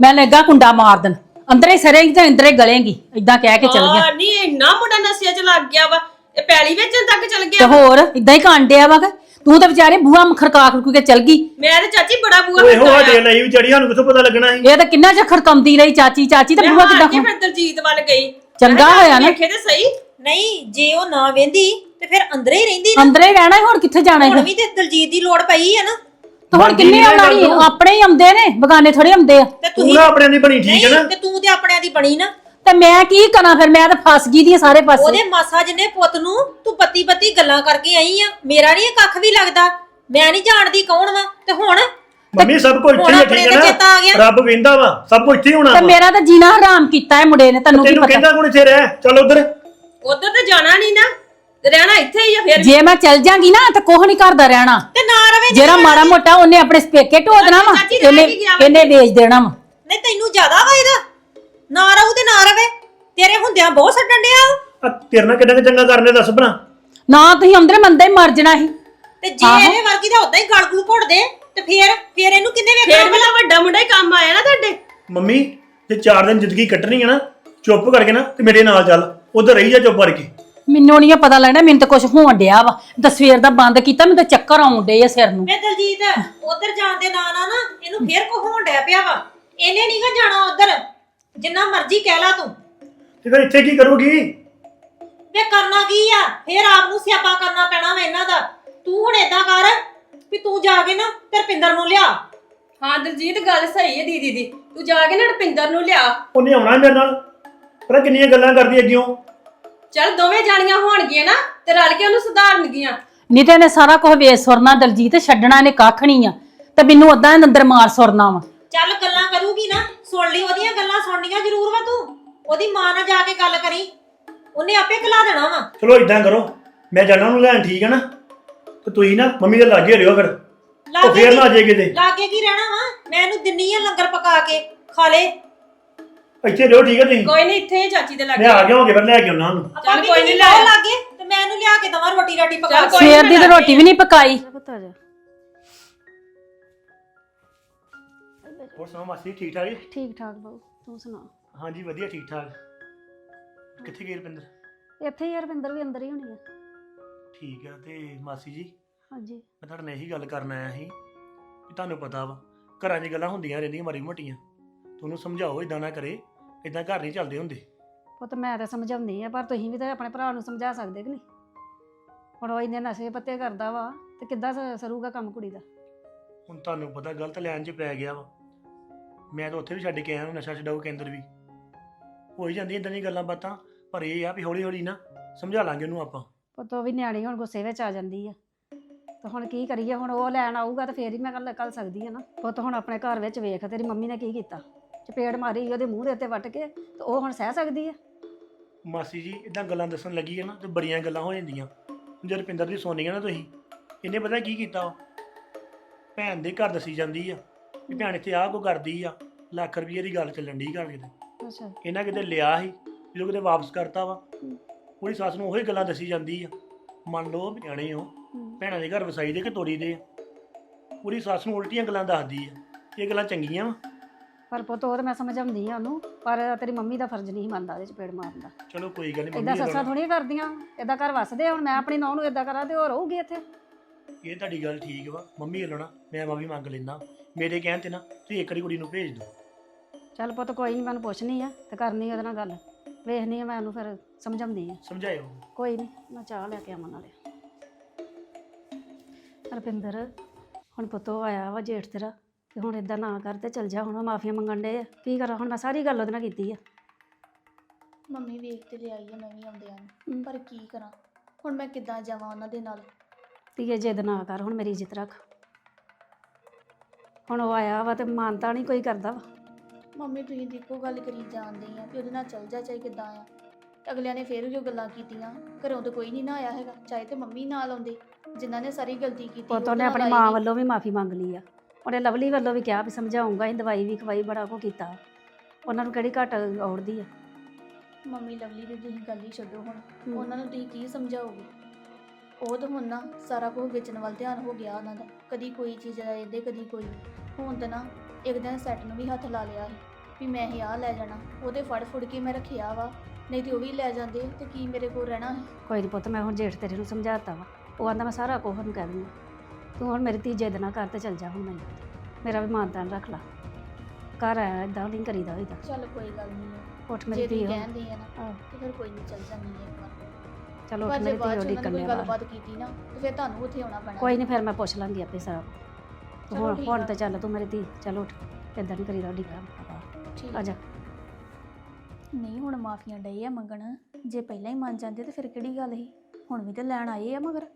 ਮੈਂ ਲੱਗਾ ਕੁੰਡਾ ਮਾਰ ਦੇਣ। ਅੰਦਰੇ ਸਰੇਂਗੀ ਤੇ ਅੰਦਰੇ ਗਲੇਂਗੀ। ਇਦਾਂ ਕਹਿ ਕੇ ਚਲ ਗਿਆ। ਆ ਨਹੀਂ ਇੰਨਾ ਮੁੰਡਾ ਨਸ਼ਿਆਂ ਚ ਲੱਗ ਗਿਆ ਵਾ। ਇਹ ਪੈਲੀ ਵੇਚਣ ਤੱਕ ਚਲ ਤੇ ਗਿਆ ਹੋਰ ਇਦਾਂ ਹੀ ਕਾਂਡਿਆ ਵਾ ਕਿ ਤੂੰ ਤਾਂ ਵਿਚਾਰੇ ਬੂਹਾ ਖੜਕਾ ਖੜਕੂ ਕੇ ਚਲ ਗਈ। ਮੈਂ ਤੇ ਚਾਚੀ ਬੜਾ ਬੂਆ ਉਹ ਇਹੋ ਸਾਡੇ ਲਈ ਵਿਚਾਰੀ ਸਾਨੂੰ ਕਿੱਥੋਂ ਪਤਾ ਲੱਗਣਾ ਸੀ? ਇਹ ਤਾਂ ਕਿੰਨਾ ਚਿਰ ਖੜਕਾਉਂਦੀ ਰਹੀ ਚਾਚੀ? ਚਾਚੀ ਤੇ ਬੂਹਾ ਕਿੱਦਾਂ ਕੇ ਖੋਲ- ਫਿਰ ਦਲਜੀਤ ਵੱਲ ਗਈ। ਚੰਗਾ ਹੋਇਆ ਨਾ। ਵੇਖੇ ਤੇ ਸਹੀ। ਨਹੀਂ ਜੇ ਉਹ ਨਾ ਵੇਂਦੀ ਤੇ ਫਿਰ ਅੰਦਰੇ ਹੀ ਰਹਿੰਦੀ ਨਾ। ਅੰਦਰੇ ਹੀ ਰਹਿਣਾ ਹੁਣ ਕਿੱਥੇ ਜਾਣਾ ਹੁਣ ਹੈ ਵੀ ਤੇ ਦਲਜੀਤ ਦੀ ਲੋੜ ਪਈ ਆ ਨਾ। ਤੇ ਹੁਣ ਕਿੰਨੇ ਆਉਣਾ ਸੀ ਆਪਣੇ ਹੀ ਆਉਂਦੇ ਨੇ ਬਗਾਨੇ ਥੋੜੇ ਆਉਂਦੇ ਆ। ਤੇ ਤੂੰ ਤੁਸੀਂ ਨਾ ਆਪਣੇ ਦੀ ਬਣੀ ਠੀਕ ਹੈ ਨਾ? ਨਹੀਂ ਤੇ ਤੂੰ ਤੇ ਆਪਣਿਆਂ ਦੀ ਬਣੀ ਨਾ। ਤੇ ਮੈਂ ਕੀ ਕਰਾਂ ਫਿਰ? ਮੈਂ ਤਾਂ ਫਸ ਗਈ ਦੀ ਸਾਰੇ ਪਾਸੇ। ਉਹਦੇ ਮਾਸਾ ਜਿੰਨੇ ਪੁੱਤ ਨੂੰ ਤੂੰ ਪੱਤੀ ਪੱਤੀ ਗੱਲਾਂ ਕਰਕੇ ਆਈ ਆ ਮੇਰਾ ਨਹੀਂ ਕੱਖ ਵੀ ਲੱਗਦਾ। ਮੈਂ ਨਹੀਂ ਜਾਣਦੀ ਕੌਣ ਵਾ। ਤੇ ਹੁਣ? ਮੰਮੀ ਸਭ ਕੁਝ ਇੱਥੇ ਹੁਣ ਹੀ ਆਪਣੇ ਠੀਕ ਤੇ ਹੈ ਚੇਤਾ ਆ ਗਿਆ। ਨਾ ਰੱਬ ਵੇਂਦਾ ਵਾ ਸਭ ਕੁਝ ਇੱਥੇ ਹੀ ਹੋਣਾ ਤੇ ਵਾ। ਮੇਰਾ ਤਾਂ ਜੀਣਾ ਹਰਾਮ ਕੀਤਾ ਹੈ ਮੁੰਡੇ ਨੇ ਤੈਨੂੰ ਕੀ ਤੈਨੂੰ ਪਤਾ? ਕਹਿੰਦਾ ਕੋਣ ਇੱਥੇ ਰਹਿ? ਚੱਲ ਉਧਰ। ਉਧਰ ਤੇ ਜਾਣਾ ਨਹੀਂ ਨਾ। ਰਹਿਣਾ ਇੱਥੇ ਹੀ ਆ ਫਿਰ। ਜੇ ਮੈਂ ਚੱਲ ਜਾਂਗੀ ਨਾ ਤਾਂ ਕੋਹ ਨਹੀਂ ਕਰਦਾ ਰਹਿਣਾ। ਤੇ ਨਾ ਰਵੇ ਜਿਹੜਾ ਮਾੜਾ ਮੋਟਾ ਉਹਨੇ ਆਪਣੇ ਸਪੇਕੇ ਢੋ ਦੇਣਾ ਵਾ ਚਾਚੀ ਰਹਿ ਇਹਨੇ ਵੀ ਗਿਆ ਵਾ। ਇਹਨੇ ਵੇਚ ਦੇਣਾ ਵਾ। ਨਹੀਂ ਤੈਨੂੰ ਜ਼ਿਆਦਾ ਵਾ ਇਹਦਾ। ਨਾ ਰਹੂ ਤੇ ਨਾ ਰਵੇ। ਤੇਰੇ ਹੁੰਦਿਆਂ ਬਹੁਤ ਛੱਡਣ ਡਿਆ ਉਹ। ਆ ਤੇਰੇ ਨਾਲ ਕਿੰਨਾ ਕੁ ਚੰਗਾ ਕਰਨੇ ਦੱਸ ਭਰਾ ਨਾ ਤੁਸੀਂ ਅੰਦਰ ਮੰਦੇ ਹੀ ਮਰ ਜਾਣਾ ਸੀ। ਤੇ ਜੇ ਆਹੋ। ਇਹਦੇ ਵਰਗੀ ਦਾ ਉਦਾਂ ਹੀ ਗਲ ਗਲੂ ਘੁੱਟ ਦੇ ਤੇ ਫੇਰ ਫੇਰ ਇਹਨੂੰ ਕਿੰਨੇ ਵੇਖਣਾ ਫੇਰ ਮੇਰਾ ਵੱਡਾ ਮੁੰਡਾ ਹੀ ਕੰਮ ਆਇਆ ਨਾ ਤੁਹਾਡੇ। ਮੰਮੀ ਜੇ 4 ਦਿਨ ਜ਼ਿੰਦਗੀ ਕੱਟਣੀ ਹੈ ਨਾ ਚੁੱਪ ਕਰਕੇ ਨਾ ਤੇ ਮੇਰੇ ਨਾਲ ਚੱਲ। ਉਧਰ ਰਹੀ ਜਾ ਚੁੱਪ ਕਰਕੇ। ਮੈਨੂੰ ਨਹੀਂ ਪਤਾ ਲੱਗਣਾ ਮੈਨੂੰ ਤਾਂ ਕੁਝ ਹੋਣ ਡਿਆ ਵਾ। ਤਾਂ ਸਵੇਰ ਦਾ ਬੰਦ ਕੀਤਾ ਮੈਨੂੰ ਤਾਂ ਚੱਕਰ ਆਉਣ ਡੇ ਆ ਸਿਰ ਨੂੰ। ਵੇ ਦਲਜੀਤ ਉਧਰ ਜਾਣ ਦੇ ਨਾਂ ਨਾ ਨਾ ਇਹਨੂੰ ਫੇਰ ਕੋ ਹੋਣ ਡਿਆ ਪਿਆ ਵਾ। ਇਹਨੇ ਨਹੀਂਗਾ ਜਾਣਾ ਉਧਰ। ਜਿੰਨਾ ਮਰਜ਼ੀ ਕਹਿ ਲਾ ਤੂੰ। ਤੇ ਫਿਰ ਇੱਥੇ ਕੀ ਕਰੂਗੀ? ਵੇ ਕਰਨਾ ਕੀ ਆ? ਫੇਰ ਆਪ ਨੂੰ ਸਿਆਪਾ ਕਰਨਾ ਪੈਣਾ ਵਾ ਇਹਨਾਂ ਦਾ। ਤੂੰ ਹੁਣ ਏਦਾਂ ਕਰ ਵੀ ਤੂੰ ਜਾ ਕੇ ਨਾ ਤੇ ਰਪਿੰਦਰ ਨੂੰ ਲਿਆ। ਹਾਂ ਦਲਜੀਤ ਗੱਲ ਸਹੀ ਹੈ ਦੀਦੀ ਦੀ। ਤੂੰ ਜਾ ਕੇ ਨਾ ਰਪਿੰਦਰ ਨੂੰ ਲਿਆ। ਉਹਨੇ ਆਉਣਾ ਮੇਰੇ ਨਾਲ? ਪਤਾ ਕਿੰਨੀਆਂ ਗੱਲਾਂ ਕਰਦੀ ਅੱਗਿਓਂ। ਚੱਲ ਦੋਵੇਂ ਜਾਣੀਆਂ ਹੋਣਗੀਆਂ ਨਾ ਤੇ ਰਲ ਕੇ ਉਹਨੂੰ ਸੁਧਾਰਨਗੀਆਂ। ਨਹੀਂ ਤੇ ਇਹਨੇ ਸਾਰਾ ਕੁਝ ਵੇਚ ਸੁਰਨਾ ਦਲਜੀਤ ਛੱਡਣਾ ਇਹਨੇ ਕੱਖ ਨਹੀਂ ਆ ਤੇ ਮੈਨੂੰ ਉਦਾਂ ਅੰਦਰ ਮਾਰ ਸੁਰਨਾ ਵਾ। ਚੱਲ ਗੱਲਾਂ ਕਰੂਗੀ ਨਾ ਸੁਣ ਲਈ ਉਹਦੀਆਂ ਗੱਲਾਂ ਸੁਣਨੀਆਂ ਜ਼ਰੂਰ ਵਾ ਤੂੰ। ਉਹਦੀ ਮਾਂ ਨਾਲ ਜਾ ਕੇ ਗੱਲ ਕਰੀ। ਉਹਨੇ ਆਪੇ ਕਲਾ ਦੇਣਾ ਵਾ। ਚਲੋ ਇਦਾਂ ਕਰੋ ਮੈਂ ਜਾਣਾ ਉਹਨੂੰ ਲੈਣ ਠੀਕ ਹੈ ਨਾ? ਤੇ ਤੁਸੀਂ ਨਾ ਮੰਮੀ ਦੇ ਲਾਗੇ ਰਿਓ ਫਿਰ। ਉਹ ਲਾਗੇ ਫੇਰ ਕੀ- ਨਾ ਆ ਜਾਏ ਕਿਤੇ। ਲਾਗੇ ਕੀ ਰਹਿਣਾ ਵਾ? ਮੈਂ ਇਹਨੂੰ ਦਿੰਨੀ ਆ ਲੰਗਰ ਪਕਾ ਕੇ। ਖਾ ਲੇ। ਇੱਥੇ ਰਿਓ ਠੀਕ ਹੈ ਤੁਸੀਂ? ਕੋਈ ਨਹੀਂ ਇੱਥੇ ਹੀ ਚਾਚੀ ਦੇ ਲੱਗੇ। ਮੈਂ ਆ ਗਿਆ ਹੋਗੇ ਫਿਰ ਲੈ ਕੇ ਆਉਣਾ ਉਹਨੂੰ ਆਪਾਂ ਵੀ ਕੋਈ ਨੀ ਨਹੀਂ ਲੈ। ਲਾਗੇ ਤੇ ਮੈਂ ਇਹਨੂੰ ਲਿਆ ਕੇ ਦਵਾਂ ਰੋਟੀ ਰਾਟੀ ਪਕਾ ਚੱਲ ਕੇ। ਕੋਈ ਸਵੇਰ ਦੀ ਤੇ ਰੋਟੀ ਵੀ ਨਹੀਂ ਪਕਾਈ। ਪੁੱਤ ਆ ਜਾ। ਹੋਰ ਸੁਣਾਓ ਮਾਸੀ ਠੀਕ ਠਾਕ ਜੀ? ਠੀਕ ਠਾਕ ਬਾਊ ਤੂੰ ਸੁਣਾ? ਹਾਂਜੀ ਵਧੀਆ ਠੀਕ ਠਾਕ। ਕਿੱਥੇ ਗਏ ਰਪਿੰਦਰ? ਇੱਥੇ ਹੀ ਰਵਿੰਦਰ ਵੀ ਅੰਦਰ ਹੀ ਹੋਣੀ ਆ। ਠੀਕ ਆ ਤੇ ਮਾਸੀ ਜੀ ਹਾਂਜੀ। ਮੈਂ ਤੁਹਾਡੇ ਨਾਲ ਇਹੀ ਗੱਲ ਕਰਨ ਆਇਆ ਸੀ ਕਿ ਤੁਹਾਨੂੰ ਪਤਾ ਵਾ ਘਰਾਂ 'ਚ ਗੱਲਾਂ ਹੁੰਦੀਆਂ ਰਹਿੰਦੀਆਂ ਮਾੜੀ ਮੋਟੀਆਂ ਤੁਹਾਨੂੰ ਸਮਝਾਓ ਇਦਾਂ ਨਾ ਕਰੇ ਇਦਾਂ ਘਰ ਨਹੀਂ ਚੱਲਦੇ ਹੁੰਦੇ। ਪੁੱਤ ਮੈਂ ਤਾਂ ਸਮਝਾਉਂਦੀ ਆ ਪਰ ਤੁਸੀਂ ਵੀ ਤਾਂ ਆਪਣੇ ਭਰਾ ਨੂੰ ਸਮਝਾ ਸਕਦੇ ਕਿ ਨਹੀਂ? ਹੁਣ ਉਹ ਇੰਨੇ ਨਸ਼ੇ ਪੱਤੇ ਕਰਦਾ ਵਾ ਤੇ ਕਿੱਦਾਂ ਸ- ਸਰੂਗਾ ਕੰਮ ਕੁੜੀ ਦਾ? ਹੁਣ ਤੁਹਾਨੂੰ ਪਤਾ ਗਲਤ ਲਾਈਨ 'ਚ ਪੈ ਗਿਆ ਵਾ। ਮੈਂ ਤਾਂ ਉੱਥੇ ਵੀ ਛੱਡ ਕੇ ਆਇਆ ਨਸ਼ਾ ਛਡਾਊ ਕੇਂਦਰ ਵੀ। ਹੋਈ ਜਾਂਦੀਆਂ ਇਦਾਂ ਦੀਆਂ ਗੱਲਾਂ ਬਾਤਾਂ ਪਰ ਇਹ ਆ ਵੀ ਹੌਲੀ ਹੌਲੀ ਨਾ ਸਮਝਾ ਲਾਂਗੇ ਉਹਨੂੰ ਆਪਾਂ। ਪੁੱਤ ਉਹ ਵੀ ਨਿਆਣੀ ਹੁਣ ਗੁੱਸੇ ਵਿੱਚ ਆ ਜਾਂਦੀ ਆ। ਤੇ ਹੁਣ ਕੀ ਕਰੀਏ ਹੁਣ ਉਹ ਲੈਣ ਆਊਗਾ ਤੇ ਫੇਰ ਹੀ ਮੈਂ ਕੱਲ ਕੱਲ ਸਕਦੀ ਆ ਨਾ। ਪੁੱਤ ਹੁਣ ਆਪਣੇ ਘਰ ਵਿੱਚ ਵੇਖ ਤੇਰੀ ਮੰਮੀ ਨੇ ਕੀ ਕੀਤਾ? ਚਪੇੜ ਮਾਰੀ ਉਹਦੇ ਮੂੰਹ ਦੇ ਉੱਤੇ ਵੱਟ ਕੇ ਤੇ ਉਹ ਹੁਣ ਸਹਿ ਸਕਦੀ ਆ? ਮਾਸੀ ਜੀ ਇਦਾਂ ਗੱਲਾਂ ਦੱਸਣ ਲੱਗੀ ਹੈ ਨਾ ਤੇ ਬੜੀਆਂ ਗੱਲਾਂ ਹੋ ਜਾਂਦੀਆਂ। ਜੇ ਰੁਪਿੰਦਰ ਦੀ ਸੁਣਨੀ ਹੈ ਨਾ ਤੁਸੀਂ ਇਹਨੇ ਪਤਾ ਕੀ ਕੀਤਾ? ਭੈਣ ਦੇ ਘਰ ਦੱਸੀ ਜਾਂਦੀ ਆ ਵੀ ਭੈਣ ਇੱਥੇ ਆਹ ਕੋ ਕਰਦੀ ਆ ਲੱਖ ਰੁਪਏ ਦੀ ਗੱਲ ਚੱਲਣ ਦੀ ਘਰ ਕਿਤੇ। ਅੱਛਾ। ਇਹਨਾਂ ਕਿਤੇ ਲਿਆ ਸੀ ਜਦੋਂ ਕਿਤੇ ਵਾਪਸ ਕਰਤਾ ਵਾ। ਉਹਦੀ ਸੱਸ ਨੂੰ ਉਹੀ ਗੱਲਾਂ ਦੱਸੀ ਜਾਂਦੀ ਆ। ਮੰਨ ਲਓ ਵੀ ਨਿਆਣੇ ਹੂੰ। ਭੈਣਾਂ ਦੇ ਘਰ ਵਸਾਈ ਦੇ ਕਿ ਤੋਰੀ ਦੇ ਆ। ਉਹਦੀ ਸੱਸ ਨੂੰ ਉਲਟੀਆਂ ਗੱਲਾਂ ਦੱਸਦੀ ਆ। ਇਹ ਗੱਲਾਂ ਚੰਗੀਆਂ ਵਾ। ਪਰ ਪੁੱਤ ਉਹ ਤਾਂ ਮੈਂ ਸਮਝਾਉਂਦੀ ਆ ਉਹਨੂੰ ਪਰ ਤੇਰੀ ਮੰਮੀ ਦਾ ਫਰਜ਼ ਨਹੀਂ ਮੰਨਦਾ ਉਹਦੇ ਚਪੇੜ ਮਾਰਨ ਦਾ। ਚਲੋ ਕੋਈ ਗੱਲ ਨਹੀਂ ਇਦਾਂ ਸੱਸਾਂ ਥੋੜੀਆਂ ਕਰਦੀਆਂ ਇਦਾਂ ਘਰ ਵਸਦੇ ਆ, ਹੁਣ ਮੈਂ ਆਪਣੀ ਨੌਂ ਨੂੰ ਇਦਾਂ ਕਰਾਂ ਤੇ ਉਹ ਰਹੂਗੀ ਇੱਥੇ। ਇਹ ਤੁਹਾਡੀ ਗੱਲ ਠੀਕ ਵਾ ਮੰਮੀ ਵੱਲੋਂ ਨਾ ਮੈਂ ਮਾਫੀ ਮੰਗ ਲੈਣਾ ਮੇਰੇ ਕਹਿਣ ਤੇ ਨਾ ਤੁਸੀਂ ਇੱਕ ਵਾਰੀ ਕੁੜੀ ਨੂੰ ਭੇਜ ਦਿਓ। ਚੱਲ ਪੁੱਤ ਕੋਈ ਨਹੀਂ ਮੈਨੂੰ ਪੁੱਛਣੀ ਆ ਤੇ ਕਰਨੀ ਉਹਦੇ ਨਾਲ ਗੱਲ। ਵੇਖਣੀ ਆ ਮੈਂ ਉਹਨੂੰ ਫਿਰ ਸਮਝਾਉਂਦੀ ਆ। ਸਮਝਾਇਓ। ਕੋਈ ਨਹੀਂ ਮੈਂ ਚਾਹ ਲੈ ਕੇ ਆਵਾਂ ਨਾਲੇ। ਰਪਿੰਦਰ ਹੁਣ ਪੁੱਤੋ ਆਇਆ ਵਾ ਜੇਠ ਤੇਰਾ। ਤੇ ਹੁਣ ਇਦਾਂ ਨਾ ਕਰ ਤੇ ਚਲ ਜਾ ਹੁਣ ਮਾਫੀਆਂ ਮੰਗਣ ਦੇ ਆ। ਕੀ ਕਰਾਂ ਹੁਣ ਮੈਂ ਸਾਰੀ ਗੱਲ ਉਹਦੇ ਨਾਲ ਕੀਤੀ ਆ। ਮੰਮੀ ਵੇਖ ਤੇ ਲਿਆਈ ਆ ਮੈਂ ਵੀ ਆਉਂਦਿਆਂ ਨੂੰ। ਪਰ ਕੀ ਕਰਾਂ ਹੁਣ ਮੈਂ ਕਿੱਦਾਂ ਜਾਵਾਂ ਉਹਨਾਂ ਦੇ ਨਾਲ? ਧੀਏ ਜਿੱਦ ਨਾ ਕਰ ਹੁਣ ਮੇਰੀ ਇੱਜ਼ਤ ਰੱਖ। ਹੁਣ ਉਹ ਆਇਆ ਵਾ ਤੇ ਮਾਨਤਾ ਨਹੀਂ ਕੋਈ ਕਰਦਾ ਵਾ। ਮੰਮੀ ਤੁਸੀਂ ਦੇਖੋ ਗੱਲ ਕਰੀ ਜਾਂਦੇ ਆ ਕਿ ਉਹਦੇ ਨਾਲ ਚੱਲ ਜਾ ਚਾਹੇ ਕਿੱਦਾਂ ਆ। ਅਗਲਿਆਂ ਨੇ ਫੇਰ ਜੋ ਗੱਲਾਂ ਕੀਤੀਆਂ ਘਰੋਂ ਤਾਂ ਕੋਈ ਨਹੀਂ ਨਾ ਆਇਆ ਹੈਗਾ ਚਾਹੇ ਤੇ ਮੰਮੀ ਨਾਲ ਆਉਂਦੇ ਜਿਨ੍ਹਾਂ ਨੇ ਸਾਰੀ ਗਲਤੀ ਕੀਤੀ ਪੁੱਤ ਉਹਨੇ ਆਪਣੀ ਮਾਂ। ਵੱਲੋਂ ਵੀ ਮਾਫੀ ਮੰਗ ਲਈ ਆ। ਉਹਨੇ ਲਵਲੀ ਵੱਲੋਂ ਵੀ ਕਿਹਾ ਵੀ ਸਮਝਾਉਂਗਾ ਇਹ ਦਵਾਈ ਵੀ ਖਵਾਈ ਬੜਾ ਕੋ ਕੀਤਾ। ਉਹਨਾਂ ਨੂੰ ਕਿਹੜੀ ਘਟ ਔੜਦੀ ਆ? ਮੰਮੀ ਲਵਲੀ ਦੀ ਤੁਸੀਂ ਗੱਲ ਹੀ ਛੱਡੋ ਹੁਣ। ਹਮ। ਉਹਨਾਂ ਨੂੰ ਤੁਸੀਂ ਕੀ ਸਮਝਾਓਗੇ? ਉਹ ਤਾਂ ਹੁਣ ਨਾ ਸਾਰਾ ਕੁਝ ਵੇਚਣ ਵੱਲ ਧਿਆਨ ਹੋ ਗਿਆ ਉਹਨਾਂ ਦਾ। ਕਦੀ ਕੋਈ ਚੀਜ਼ ਲੈ ਜਾਂਦੇ ਕਦੀ ਕੋਈ। ਹੁਣ ਤਾਂ ਨਾ ਇੱਕ ਦਿਨ ਸੈੱਟ ਨੂੰ ਵੀ ਹੱਥ ਲਾ ਲਿਆ ਸੀ ਵੀ ਮੈਂ ਇਹ ਆ ਲੈ ਜਾਣਾ। ਉਹਦੇ ਫੜ ਫੁੜ ਕੇ ਮੈਂ ਰੱਖਿਆ ਵਾ। ਨਹੀਂ ਤੇ ਉਹ ਵੀ ਲੈ ਜਾਂਦੇ ਤੇ ਕੀ ਮੇਰੇ ਕੋਲ ਰਹਿਣਾ ਹੈ ਕੋਈ ਨਹੀਂ ਪੁੱਤ ਮੈਂ ਹੁਣ ਜੇਠ ਤੇਰੇ ਨੂੰ ਸਮਝਾਤਾ ਵਾ। ਉਹ ਆਂਦਾ ਮੈਂ ਸਾਰਾ ਕੁਝ ਉਹਨੂੰ ਕਹਿ ਦੂੰਗਾ ਤੂੰ ਹੁਣ ਮੇਰੀ ਧੀ ਨਾ ਕਰ ਤੇ ਚੱਲ ਜਾ ਹੁਣ ਮੈਨੂੰ। ਮੇਰਾ ਵੀ ਮਾਨਤਾਨ ਰੱਖ ਲਾ। ਘਰ ਆਇਆ ਇਦਾਂ ਨਹੀਂ ਕਰੀਦਾ ਹੋਈਦਾ। ਚੱਲ ਕੋਈ ਗੱਲ ਨਹੀਂ ਉੱਠ ਜੇ ਮੇਰੀ ਤੁਸੀਂ ਧੀ ਹੁਣ। ਕਹਿੰਦੇ ਆ ਨਾ ਆਹੋ, ਤੇ ਫਿਰ ਕੋਈ ਨਹੀਂ ਚੱਲ ਜਾਂਦੀ ਹੈ ਇੱਕ ਵਾਰ। ਚਲੋ ਪਰ ਉੱਠ ਜੇ ਮੇਰੀ ਬਾਅਦ ਧੀ ਚ ਉਹ ਉਹਨਾਂ ਨੇ ਡਿੱਕਣ ਕੋਈ ਲਿਆ ਗੱਲਬਾਤ ਕੀਤੀ ਨਾ ਤੇ ਫਿਰ ਤੁਹਾਨੂੰ ਉੱਥੇ ਆਉਣਾ ਪੈਣਾ। ਕੋਈ ਨਹੀਂ ਫਿਰ ਮੈਂ ਪੁੱਛ ਲਾਂਗੀ ਆਪੇ ਸਾਰਾ। ਤੂੰ ਚਲੋ ਹੁਣ ਠੀਕ ਹੁਣ ਆ। ਤੇ ਚੱਲ ਤੂੰ ਮੇਰੀ ਧੀ ਚੱਲ ਉੱਠ। ਇਦਾਂ ਨਹੀਂ ਕਰੀਦਾ ਡਿੱਗਾ ਠੀਕ ਆ ਜਾ। ਨਹੀਂ ਹੁਣ ਮਾਫੀਆਂ ਡਏ ਆ ਮੰਗਣ। ਜੇ ਪਹਿਲਾਂ ਹੀ ਮੰਨ ਜਾਂਦੇ ਤੇ ਫਿਰ ਕਿਹੜੀ ਗੱਲ ਸੀ? ਹੁਣ ਵੀ ਤੇ ਲੈਣ ਆਏ ਆ ਮਗਰ।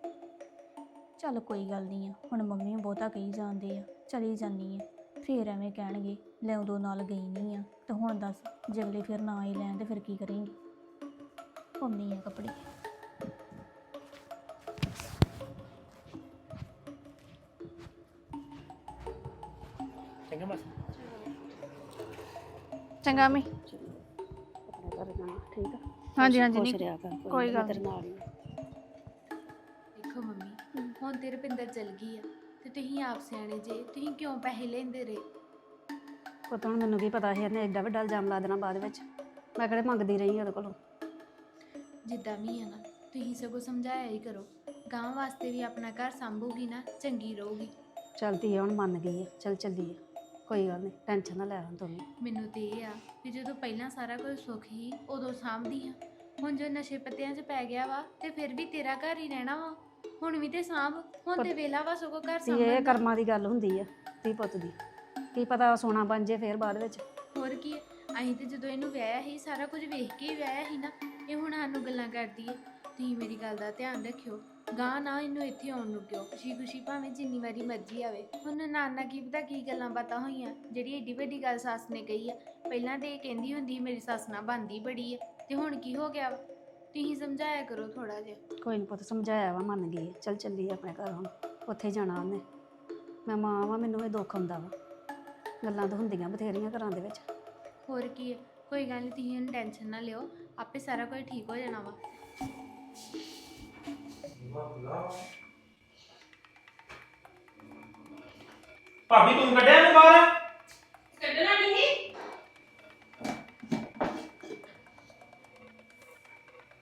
ਚੱਲ ਕੋਈ ਗੱਲ ਨਹੀਂ ਆ। ਹੁਣ ਮੰਮੀ ਬਹੁਤਾ ਕਹੀ ਜਾਂਦੇ ਆ ਚਲੀ ਜਾਨੀ ਆ। ਫੇਰ ਐਵੇਂ ਕਹਿਣਗੇ ਲੈ ਉਦੋਂ ਨਾਲ ਗਈ ਨਹੀਂ ਆ। ਤੇ ਹੁਣ ਦੱਸ ਜੇ ਅਗਲੇ ਫਿਰ ਨਾ ਹੀ ਲੈਣ ਤੇ ਫਿਰ ਕੀ ਕਰੇਂਗੀ? ਪਾਉਣੀ ਆ ਕੱਪੜੇ। ਚੰਗਾ ਬਸ ਚੰਗਾ ਮੈਂ ਆਪਣੇ ਘਰ ਜਾਣਾ ਠੀਕ ਆ? ਹਾਂਜੀ, ਹਾਂਜੀ, ਨਹੀਂ, ਕੋਈ ਗੱਲ ਤੇਰੇ ਨਾਲ ਹੀ ਆ। ਹੁਣ ਤੇਰੇ ਪਿੰਦਰ ਚਲ ਗਈ ਆ ਤੇ ਤੁਸੀਂ ਆਪ ਸਿਆਣੇ ਜੇ ਤੁਸੀਂ ਕਿਉਂ ਪੈਸੇ ਲੈਂਦੇ ਰਹੇ? ਪੁੱਤ ਹੁਣ ਮੈਨੂੰ ਕੀ ਪਤਾ ਸੀ ਇਹਨੇ ਐਡਾ ਵੱਡਾ ਇਲਜ਼ਾਮ ਲਾ ਦੇਣਾ ਬਾਅਦ ਵਿੱਚ। ਮੈਂ ਕਿਹੜੇ ਮੰਗਦੀ ਰਹੀ ਉਹਦੇ ਕੋਲੋਂ? ਜਿੱਦਾਂ ਵੀ ਆ ਨਾ ਤੁਸੀਂ ਸਗੋਂ ਸਮਝਾਇਆ ਹੀ ਕਰੋ। ਗਾਂ ਵਾਸਤੇ ਵੀ ਆਪਣਾ ਘਰ ਸੰਭੂਗੀ ਨਾ ਚੰਗੀ ਰਹੂਗੀ। ਚਲਦੀ ਹੁਣ ਮੰਨ ਗਈ ਆ। ਚੱਲ ਚੱਲੀ ਆ ਕੋਈ ਗੱਲ ਨਹੀਂ ਟੈਨਸ਼ਨ ਨਾ ਲੈ ਹੁਣ ਤੂੰ ਵੀ। ਮੈਨੂੰ ਤੇ ਇਹ ਆ ਵੀ ਜਦੋਂ ਪਹਿਲਾਂ ਸਾਰਾ ਕੁਝ ਸੁੱਖ ਹੀ ਉਦੋਂ ਸਾਂਭਦੀ ਆ। ਹੁਣ ਜੋ ਨਸ਼ੇ ਪੱਤਿਆਂ 'ਚ ਪੈ ਗਿਆ ਵਾ ਤੇ ਫਿਰ ਵੀ ਤੇਰਾ ਘਰ ਹੀ ਰਹਿਣਾ ਵਾ। ਹੁਣ ਵੀ ਤੇ ਸਾਂਭ ਹੁਣ ਤੇ ਵੇਲਾ ਵਾ ਸਗੋਂ ਘਰ ਧੀ ਇਹ ਸਾਂਭਣ ਦਾ। ਕਰਮਾਂ ਦੀ ਗੱਲ ਹੁੰਦੀ ਆ ਧੀ ਪੁੱਤ ਦੀ ਕੀ ਪਤਾ ਸੋਨਾ ਬਣ ਜੇ ਫੇਰ ਬਾਅਦ ਵਿੱਚ ਹੋਰ ਕੀ ਹੈ? ਅਸੀਂ ਤੇ ਜਦੋਂ ਇਹਨੂੰ ਵਿਆਹਿਆ ਸੀ ਸਾਰਾ ਕੁਝ ਵੇਖ ਕੇ ਹੀ ਵਿਆਹਿਆ ਸੀ ਨਾ ਇਹ ਹੁਣ ਸਾਨੂੰ ਗੱਲਾਂ ਕਰਦੀ ਹੈ ਤੁਸੀਂ ਮੇਰੀ ਗੱਲ ਦਾ ਧਿਆਨ ਰੱਖਿਓ ਗਾਂ ਨਾ ਇਹਨੂੰ ਇੱਥੇ ਆਉਣ ਨੂੰ ਕਿਉਂ ਖੁਸ਼ੀ ਖੁਸ਼ੀ ਭਾਵੇਂ ਜਿੰਨੀ ਵਾਰੀ ਮਰਜ਼ੀ ਆਵੇ ਹੁਣ ਨਾਨਾ ਕੀ ਪਤਾ ਕੀ ਗੱਲਾਂ ਬਾਤਾਂ ਹੋਈਆਂ ਜਿਹੜੀ ਏਡੀ ਵੱਡੀ ਗੱਲ ਸੱਸ ਨੇ ਕਹੀ ਆ ਪਹਿਲਾਂ ਤੇ ਇਹ ਕਹਿੰਦੀ ਹੁੰਦੀ ਸੀ, ਮੇਰੀ ਸੱਸ ਨਾਲ ਬੰਦੀ ਬੜੀ ਹੈ ਤੇ ਹੁਣ ਕੀ ਹੋ ਗਿਆ ਵਾ? ਤੁਸੀਂ ਸਮਝਾਇਆ ਕਰੋ ਥੋੜਾ ਜਿਹਾ। ਕੋਈ ਨਹੀਂ ਪੁੱਤ ਸਮਝਾਇਆ ਵਾ ਮੰਨ ਗਈ। ਚੱਲ ਚੱਲੀ ਆਪਣੇ ਘਰ ਹੁਣ। ਉੱਥੇ ਜਾਣਾ ਉਹਨੇ। ਮੈਂ ਮਾਂ ਵਾ ਮੈਨੂੰ ਇਹ ਦੁੱਖ ਹੁੰਦਾ ਵਾ। ਗੱਲਾਂ ਤਾਂ ਹੁੰਦੀਆਂ ਬਥੇਰੀਆਂ ਘਰਾਂ ਦੇ ਵਿੱਚ। ਹੋਰ ਕੀ ਹੈ? ਕੋਈ ਗੱਲ ਨਹੀਂ ਤੁਸੀਂ ਹੁਣ ਟੈਨਸ਼ਨ ਨਾ ਲਿਓ। ਆਪੇ ਸਾਰਾ ਕੁਝ ਠੀਕ ਹੋ ਜਾਣਾ ਵਾ। ਭਾਬੀ ਤੂੰ ਕੱਢਿਆ ਇਹਨੂੰ ਬਾਹਰ?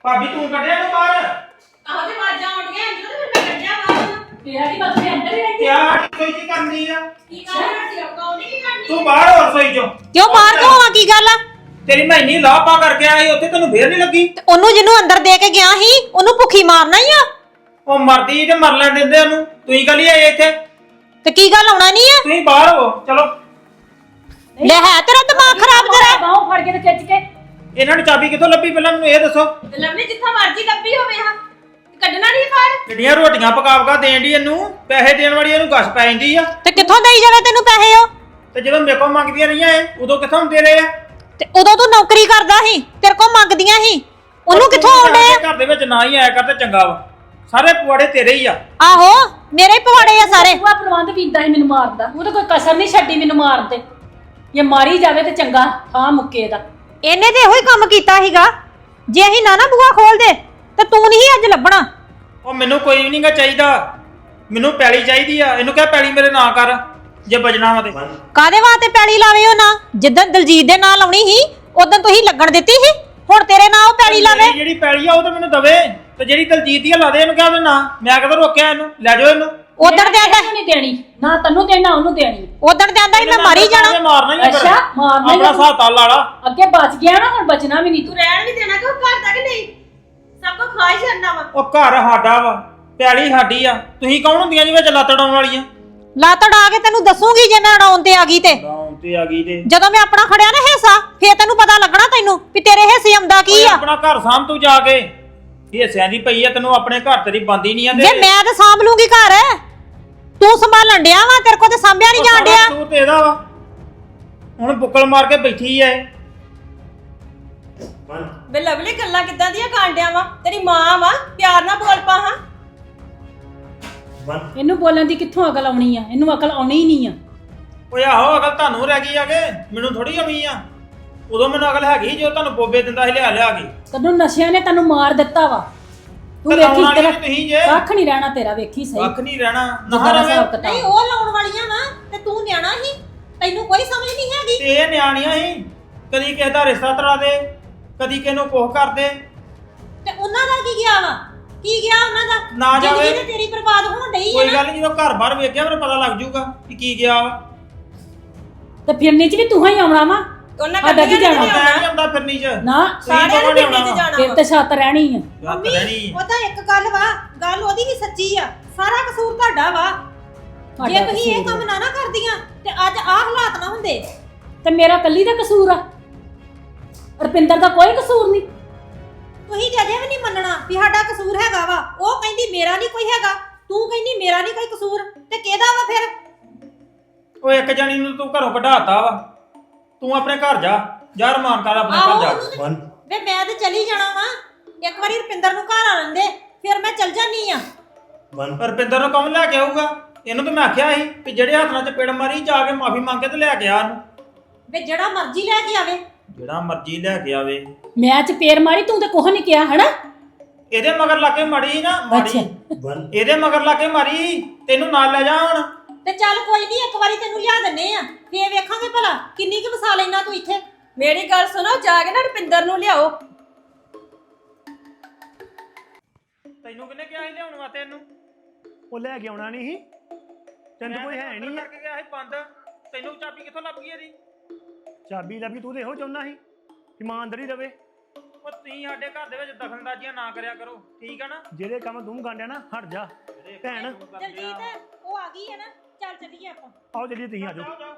ਭਾਬੀ ਤੂੰ ਕੱਢਿਆ ਇਹਨੂੰ ਬਾਹਰ? ਆਹੋ ਤੇ ਵਾਜਾਂ ਆਉਂਦੀਆਂ ਅੰਦਰ ਤੇ ਫਿਰ ਮੈਂ ਕੱਢਿਆ ਬਾਹਰ। ਤੇਰਾ ਦੀ ਬੱਚੇ ਅੰਦਰ ਹੀ ਰਹਿੰਦੀ ਰਸੋਈ ਚ ਕਰਨੀ ਆ? ਕੀ ਕਰ ਰਹੀ ਰਕਾਉਂਦੀ ਕੀ ਕਰਨੀ? ਤੂੰ ਬਾਹਰ ਹੋ ਰਸੋਈ ਚੋਂ। ਕਿਉਂ ਬਾਹਰ ਕਿਉਂ ਆ ਕੀ ਗੱਲ ਆ? ਤੇਰੀ ਮੈਂ ਇੰਨੀ ਲਾਪਾ ਕਰਕੇ ਸੀ ਉੱਥੇ ਤੈਨੂੰ ਫੇਰ ਨਹੀਂ ਲੱਗੀ? ਤੇ ਉਹਨੂੰ ਜਿਹਨੂੰ ਅੰਦਰ ਦੇ ਕੇ ਗਿਆ ਸੀ ਉਹਨੂੰ ਭੁੱਖੀ ਮਾਰਨਾ ਹੀ ਆ। ਉਹ ਮਰਦੀ ਤੇ ਮਰ ਲੈਣ ਦਿੰਦੇ ਉਹਨੂੰ। ਤੁਸੀਂ ਕਲੀ ਆਏ ਇੱਥੇ। ਤੇ ਕੀ ਗੱਲ ਆਉਣਾ ਨਹੀਂ ਆ? ਤੁਸੀਂ ਬਾਹਰ ਹੋ ਚਲੋ। ਲੈ ਹੈ ਤੇਰਾ ਦਿਮਾਗ ਖਰਾਬ ਤੇਰਾ ਬਾਹੋਂ ਫੜ ਕੇ ਤੇ ਖਿੱਚ ਕੇ। ਇਹਨਾਂ ਨੂੰ ਚਾਬੀ ਕਿੱਥੋਂ ਲੱਭੀ? ਪਹਿਲਾਂ ਮੈਨੂੰ ਇਹ ਦੱਸੋ। ਤੇ ਲਵਲੀ ਜਿੱਥਾ ਮਰਜ਼ੀ ਲੱਭੀ ਹੋਵੇ ਹਾਂ। ਤੇ ਕੱਢਣਾ ਨਹੀਂ ਫੜ। ਜਿਹੜੀਆਂ ਰੋਟੀਆਂ ਪਕਾ ਪਕਾ ਦੇਣ ਦੀ ਇਹਨੂੰ? ਪੈਸੇ ਦੇਣ ਵਾਲੀ ਇਹਨੂੰ ਗਸ ਪੈ ਜਾਂਦੀ ਆ। ਤੇ ਕਿੱਥੋਂ ਦੇਈ ਜਾਵੇ ਤੈਨੂੰ ਪੈਸੇ ਉਹ? ਤੇ ਜਦੋਂ ਮੇਰੇ ਕੋਲ ਮੰਗਦੀਆਂ ਰਹੀਆਂ ਇਹ ਉਦੋਂ ਕਿੱਥੋਂ ਦੇ ਰਹੇ ਆ? ਤੇ ਉਦੋਂ ਤੂੰ ਨੌਕਰੀ ਕਰਦਾ ਸੀ ਤੇਰੇ ਕੋਲ ਮੰਗਦੀਆਂ ਸੀ। ਉਹਨੂੰ ਕਿੱਥੋਂ ਆਉਂਦੇ? ਆ ਘਰ ਦੇ ਵਿੱਚ ਨਾ ਹੀ ਆਇਆ ਕਰ ਤੇ ਚੰਗਾ ਵਾ। ਸਾਰੇ ਪੁਆੜੇ ਤੇਰੇ ਹੀ ਆ। ਆਹੋ ਮੇਰੇ ਹੀ ਪਵਾੜੇ ਆ ਸਾਰੇ। ਪੂਆ ਪ੍ਰਬੰਧ ਕੀਤਾ ਸੀ ਮੈਨੂੰ ਮਾਰਦਾ। ਉਹ ਤਾਂ ਕੋਈ ਕਸਰ ਨਹੀਂ ਛੱਡੀ ਮੈਨੂੰ ਮਾਰਨ ਤੇ। ਜੇ ਮਾਰੀ ਜਾਵੇ ਤੇ ਚੰਗਾ ਹਾਂ ਮੁੱਕੇ ਦਾ। ਇਹਨੇ ਤੇ ਇਹੋ ਹੀ ਕੰਮ ਕੀਤਾ ਸੀਗਾ। ਜੇ ਅਸੀਂ ਨਾ ਨਾ ਬੂਆ ਖੋਲਦੇ ਤੇ ਤੂੰ ਨਹੀਂ ਅੱਜ ਲੱਭਣਾ। ਉਹ ਮੈਨੂੰ ਕੋਈ ਵੀ ਨਹੀਂਗਾ ਚਾਹੀਦਾ। ਮੈਨੂੰ ਪੈਲੀ ਚਾਹੀਦੀ ਆ। ਇਹਨੂੰ ਕਹਿ ਪੈਲੀ ਮੇਰੇ ਨਾਂ ਕਰ ਜੇ ਬਜਣਾ ਵਾ ਤੇ। ਕਾਦੇ ਵਾਸਤੇ ਪੈਲੀ ਲਾਵੇ ਉਹ ਨਾ? ਜਿੱਦਣ ਦਲਜੀਤ ਦੇ ਨਾਂ ਲਾਉਣੀ ਸੀ ਉਦੋਂ ਤੁਸੀਂ ਲੱਗਣ ਦਿੱਤੀ ਸੀ। ਹੁਣ ਤੇਰੇ ਨਾਂ ਉਹ ਪੈਲੀ ਲਾਵੇ। ਮੇਰੀ ਜਿਹੜੀ ਪੈਲੀ ਆ ਉਹ ਤਾਂ ਮੈਨੂੰ ਦਵੇ। ਤੇ ਜਿਹੜੀ ਦਲਜੀਤ ਦੀ ਆ ਲਾ ਦੇ। ਇਹਨੂੰ ਕਹਿ ਦੇ ਨਾ। ਮੈਂ ਕਦੋਂ ਰੋਕਿਆ ਇਹਨੂੰ? ਲੈ ਜਾਓ ਇਹਨੂੰ। ਉਦੋਂ ਤੇ ਆਂਦਾ ਨਹੀਂ ਦੇਣੀ ਨਾ ਤੈਨੂੰ ਦੇਣਾ ਉਹਨੂੰ ਦੇਣੀ। ਉਦੋਂ ਤੇ ਆਂਦਾ ਸੀ ਮੈਂ ਮਾਰੀ ਜਾਣਾ। ਮਾਰਨਾ ਹੀ ਆ ਫਿਰ। ਅੱਛਾ, ਮਾਰਨਾ ਹੀ ਆ। ਆਪਣਾ ਹਿਸਾਬ ਤਾਲ ਲਾ ਲਾ। ਅੱਗੇ ਬਚ ਗਿਆ ਨਾ ਹੁਣ ਬਚਣਾ ਵੀ ਨਹੀਂ। ਤੂੰ ਰਹਿਣ ਵੀ ਦੇਣਾ ਕਿ ਉਹ ਘਰ ਦਾ ਕਿ ਨਹੀਂ? ਸਭ ਕੋ ਖਾ ਹੀ ਛੱਡਣਾ ਵਾ। ਉਹ ਘਰ ਸਾਡਾ ਵਾ ਪੈਲੀ ਸਾਡੀ ਆ। ਤੁਸੀਂ ਕੌਣ ਹੁੰਦੀਆਂ ਜੀ ਵਿੱਚ ਲੱਤ ਡਾਉਣ ਵਾਲੀਆਂ? ਲੱਤ ਡਾ ਕੇ ਤੈਨੂੰ ਦੱਸੂਗੀ ਜੇ ਮੈਂ ਅੜਾਉਣ ਤੇ ਆ ਗਈ ਤੇ। ਡਾਉਣ ਤੇ ਆ ਗਈ ਤੇ। ਜਦੋਂ ਮੈਂ ਆਪਣਾ ਖੜਿਆ ਨਾ ਹਿੱਸਾ ਫੇਰ ਤੈਨੂੰ ਪਤਾ ਲੱਗਣਾ ਤੈਨੂੰ ਵੀ ਤੇਰੇ ਹਿੱਸੇ ਆਉਂਦਾ ਕੀ ਆ। ਆਪਣਾ ਘਰ ਸਾਂਭ ਤੂੰ ਜਾ ਕੇ। ਹਿੱਸਿਆਂ ਦੀ ਪਈ ਆ ਤੈਨੂੰ ਆਪਣੇ ਘਰ ਤੇਰੀ ਬੰਦੀ ਨਹੀਂ ਆ ਜੇ ਮੈਂ ਤੇ ਸਾਂਭ ਲੂੰਗੀ ਘਰ। ਤੂੰ ਸੰਭਾਲਣ ਡਿਆ ਵਾ? ਤੇਰੇ ਕੋਲ ਤੇ ਸਾਂਭਿਆ ਨਹੀਂ ਜਾਣ ਡਿਆ। ਤੂੰ ਤੇ ਇਹਦਾ ਵਾ। ਹੁਣ ਬੁੱਕਲ ਮਾਰ ਕੇ ਬੈਠੀ ਐ। ਵੇ ਲਵਲੀ ਗੱਲਾਂ ਕਿੱਦਾਂ ਦੀਆਂ ਕਾਂਡਿਆਂ ਵਾ? ਤੇਰੀ ਮਾਂ ਵਾ ਪਿਆਰ ਨਾਲ ਬੋਲ ਪਾ ਹਾਂ। ਇਹਨੂੰ ਬੋਲਣ ਦੀ ਕਿੱਥੋਂ ਅਕਲ ਆਉਣੀ ਆ? ਇਹਨੂੰ ਅਕਲ ਆਉਣੀ ਹੀ ਨਹੀਂ ਆ। ਓਏ ਆਹੋ ਅਗਲ ਤੁਹਾਨੂੰ ਰਹਿ ਗਈ ਆ ਕੇ ਮੈਨੂੰ ਥੋੜੀ ਆਉਣੀ ਆ? ਉਦੋਂ ਮੈਨੂੰ ਅਗਲ ਹੈਗੀ ਜੋ ਤੁਹਾਨੂੰ ਬੋਬੇ ਦਿੰਦਾ ਸੀ ਲਿਆ ਲਿਆ ਕੇ। ਕਦੋਂ ਨਸ਼ਿਆਂ ਨੇ ਤੈਨੂੰ ਮਾਰ ਦਿੱਤਾ ਵਾ। ਤੂੰ ਲਾਉਣ ਵੇਖੀ ਵਾਲੀ ਤੇਰਾ ਤੁਸੀਂ ਜੇ। ਕੱਖ ਨਹੀਂ ਰਹਿਣਾ ਤੇਰਾ ਵੇਖੀ ਸਹੀ। ਵੱਖ ਨਹੀਂ ਰਹਿਣਾ ਜਿੱਦਾਂ ਨਾ ਦਾ ਰਵੇ ਹਿਸਾਬ ਕਿਤਾਬ ਉਹ ਲਾਉਣ ਵਾਲੀਆਂ ਵਾ ਤੇ ਤੂੰ ਨਿਆਣਾ ਸੀ। ਤੈਨੂੰ ਕੋਈ ਸਮਝ ਨਹੀਂ ਹੈਗੀ। ਤੇ ਇਹ ਨਿਆਣੀਆਂ ਸੀ। ਕਦੀ ਕਿਸੇ ਦਾ ਰਿਸ਼ਤਾ ਤਰਾ ਦੇ ਕਦੀ ਕਿਸੇ ਨੂੰ ਕੋਹ ਕਰਦੇ ਤੇ ਉਹਨਾਂ ਦਾ ਕੀ ਗਿਆ ਵਾ? ਕੀ ਗਿਆ ਉਹਨਾਂ ਦਾ? ਨਾ ਜ਼ਿੰਦਗੀ ਜਾਵੇ। ਤੇ ਤੇਰੀ ਬਰਬਾਦ ਹੋਣ ਡਈ ਕੋਈ ਗੱਲ ਨਹੀਂ ਜਦੋਂ ਘਰ ਬਾਹਰ ਵੇਖਿਆ ਫਿਰ ਪਤਾ ਲੱਗ ਜਾਊਗਾ ਕਿ ਕੀ ਗਿਆ ਵਾ। ਤੇ ਫਿਰਨੇ 'ਚ ਵੀ ਤੂੰ ਹੀ ਆਉਣਾ ਵਾ। ਉਹਨਾਂ ਸਾਡਾ ਕੀ ਜਾਣਾ? ਮੈਂ ਨਹੀਂ ਆਉਂਦਾ ਫਿਰਨੀ ਚ। ਨਾ। ਸਾਰਿਆਂ ਨੂੰ ਪਿੰਡ 'ਚ ਜਾਣਾ ਫਿਰ ਤੇ ਛੱਤ ਰਹਿਣੀ ਆ। ਯਾਦ ਰਹਿਣੀ ਉਹ ਤਾਂ ਇੱਕ ਗੱਲ ਵਾ ਗੱਲ ਉਹਦੀ ਵੀ ਸੱਚੀ ਆ। ਸਾਰਾ ਕਸੂਰ ਤੁਹਾਡਾ ਵਾ। ਜੇ ਸਾਡਾ ਤੁਸੀਂ ਇਹ ਕਸੂਰ ਕੰਮ ਨਾ ਨਾ ਕਰਦੀਆਂ ਤੇ ਅੱਜ ਆਹ ਹਾਲਾਤ ਨਾ ਹੁੰਦੇ। ਤੇ ਮੇਰਾ ਕੱਲੀ ਦਾ ਕਸੂਰ ਆ। ਰੁਪਿੰਦਰ ਦਾ ਕੋਈ ਕਸੂਰ ਨਹੀਂ। ਤੁਸੀਂ ਅਜੇ ਵੀ ਨਹੀਂ ਮੰਨਣਾ ਵੀ ਸਾਡਾ ਕਸੂਰ ਹੈਗਾ ਵਾ। ਉਹ ਕਹਿੰਦੀ ਮੇਰਾ ਨਹੀਂ ਕੋਈ ਹੈਗਾ। ਤੂੰ ਕਹਿੰਦੀ ਮੇਰਾ ਨਹੀਂ ਕੋਈ ਕਸੂਰ। ਤੇ ਕਿਹਦਾ ਵਾ ਫਿਰ? ਉਹ ਇੱਕ ਜਣੀ ਨੂੰ ਤੂੰ ਘਰੋਂ ਕਢਾਤਾ ਵਾ। ਤੂੰ ਆਪਣੇ ਘਰ ਜਾ ਜਾ ਰਮਾਨ ਕਰ ਆਪਣੇ ਆਹੋ ਘਰ ਜਾ ਤੇ- ਵੇ ਮੈਂ ਤੇ ਚਲੀ ਜਾਣਾ ਵਾ। ਇੱਕ ਵਾਰੀ ਰੁਪਿੰਦਰ ਨੂੰ ਘਰ ਆ ਲੈਂਦੇ ਫਿਰ ਮੈਂ ਚਲ ਜਾਨੀ ਆ। ਰਪਿੰਦਰ ਨੂੰ ਕੌਣ ਲੈ ਕੇ ਆਊਗਾ? ਇਹਨੂੰ ਤਾਂ ਮੈਂ ਆਖਿਆ ਸੀ ਕਿ ਜਿਹੜੇ ਹੱਥ ਨਾਲ ਚਪੇੜ ਮਾਰੀ ਜਾ ਕੇ ਮਾਫੀ ਮੰਗ ਕੇ ਤੇ ਲੈ ਕੇ ਆ ਇਹਨੂੰ। ਵੇ ਜਿਹੜਾ ਮਰਜ਼ੀ ਲੈ ਕੇ ਆਵੇ। ਜਿਹੜਾ ਮਰਜ਼ੀ ਲੈ ਕੇ ਆਵੇ। ਮੈਂ ਚ ਪੇਰ ਮਾਰੀ ਤੂੰ ਤੇ ਕੁਝ ਨਹੀਂ ਕਿਹਾ ਹਨਾ? ਇਹਦੇ ਮਗਰ ਲਾ ਕੇ ਮੜੀ ਨਾ ਅੱਛਾ। ਮਾੜੀ ਇਹਦੇ ਮਗਰ ਲਾ ਕੇ ਮਾਰੀ ਤੈਨੂੰ ਨਾਲ ਲੈ ਜਾ ਹੁਣ ਤੇ ਚੱਲ ਕੋਈ ਨਹੀਂ ਇੱਕ ਵਾਰੀ ਤੈਨੂੰ ਲਿਆ ਦਿੰਨੇ ਆ। ਫੇਰ ਵੇਖਾਂਗੇ ਭਲਾ ਕਿੰਨੀ ਕੁ ਵਸਾ ਲੈਣਾ ਤੂੰ ਇੱਥੇ। ਮੇਰੀ ਗੱਲ ਸੁਣੋ ਜਾ ਕੇ ਨਾ ਰੁਪਿੰਦਰ ਨੂੰ ਲਿਆਓ। ਤੈਨੂੰ ਕਿਹਨੇ ਕਿਹਾ ਸੀ ਲਿਆਉਣ ਵਾਸਤੇ ਇਹਨੂੰ? ਉਹ ਲੈ ਕੇ ਆਉਣਾ ਨਹੀਂ ਸੀ। ਤੈਨੂੰ ਕੋਈ ਹੈ ਨਹੀਂ ਕਰਕੇ ਗਿਆ ਸੀ ਬੰਦ ਤੈਨੂੰ ਚਾਬੀ ਕਿੱਥੋਂ ਲੱਭ ਗਈ ਇਹਦੀ? ਚਾਬੀ ਲੱਭੀ ਤੂੰ ਤੇ ਇਹੋ ਚਾਹੁੰਦਾ ਸੀ ਇਮਾਨਦਾਰੀ ਰਵੇ। ਉਹ ਤੁਸੀਂ ਸਾਡੇ ਘਰ ਦੇ ਵਿੱਚ ਦਖਲਅੰਦਾਜ਼ੀਆਂ ਨਾ ਕਰਿਆ ਕਰੋ ਠੀਕ ਆ ਨਾ? ਜਿਹੜੇ ਕੰਮ ਤੂੰ ਗਾਂਡਿਆ ਨਾ ਹਟ ਜਾ। ਭੈਣ। ਦਲਜੀਤ ਉਹ ਆ ਗਈ ਹੈ ਨਾ। ਚੱਲ ਚੱਲੀਏ ਆਪਾਂ। ਆਓ ਚੱਲੀਏ ਤੁਸੀਂ ਆ ਜਾਓ। ਜਾਓ ਜਾਓ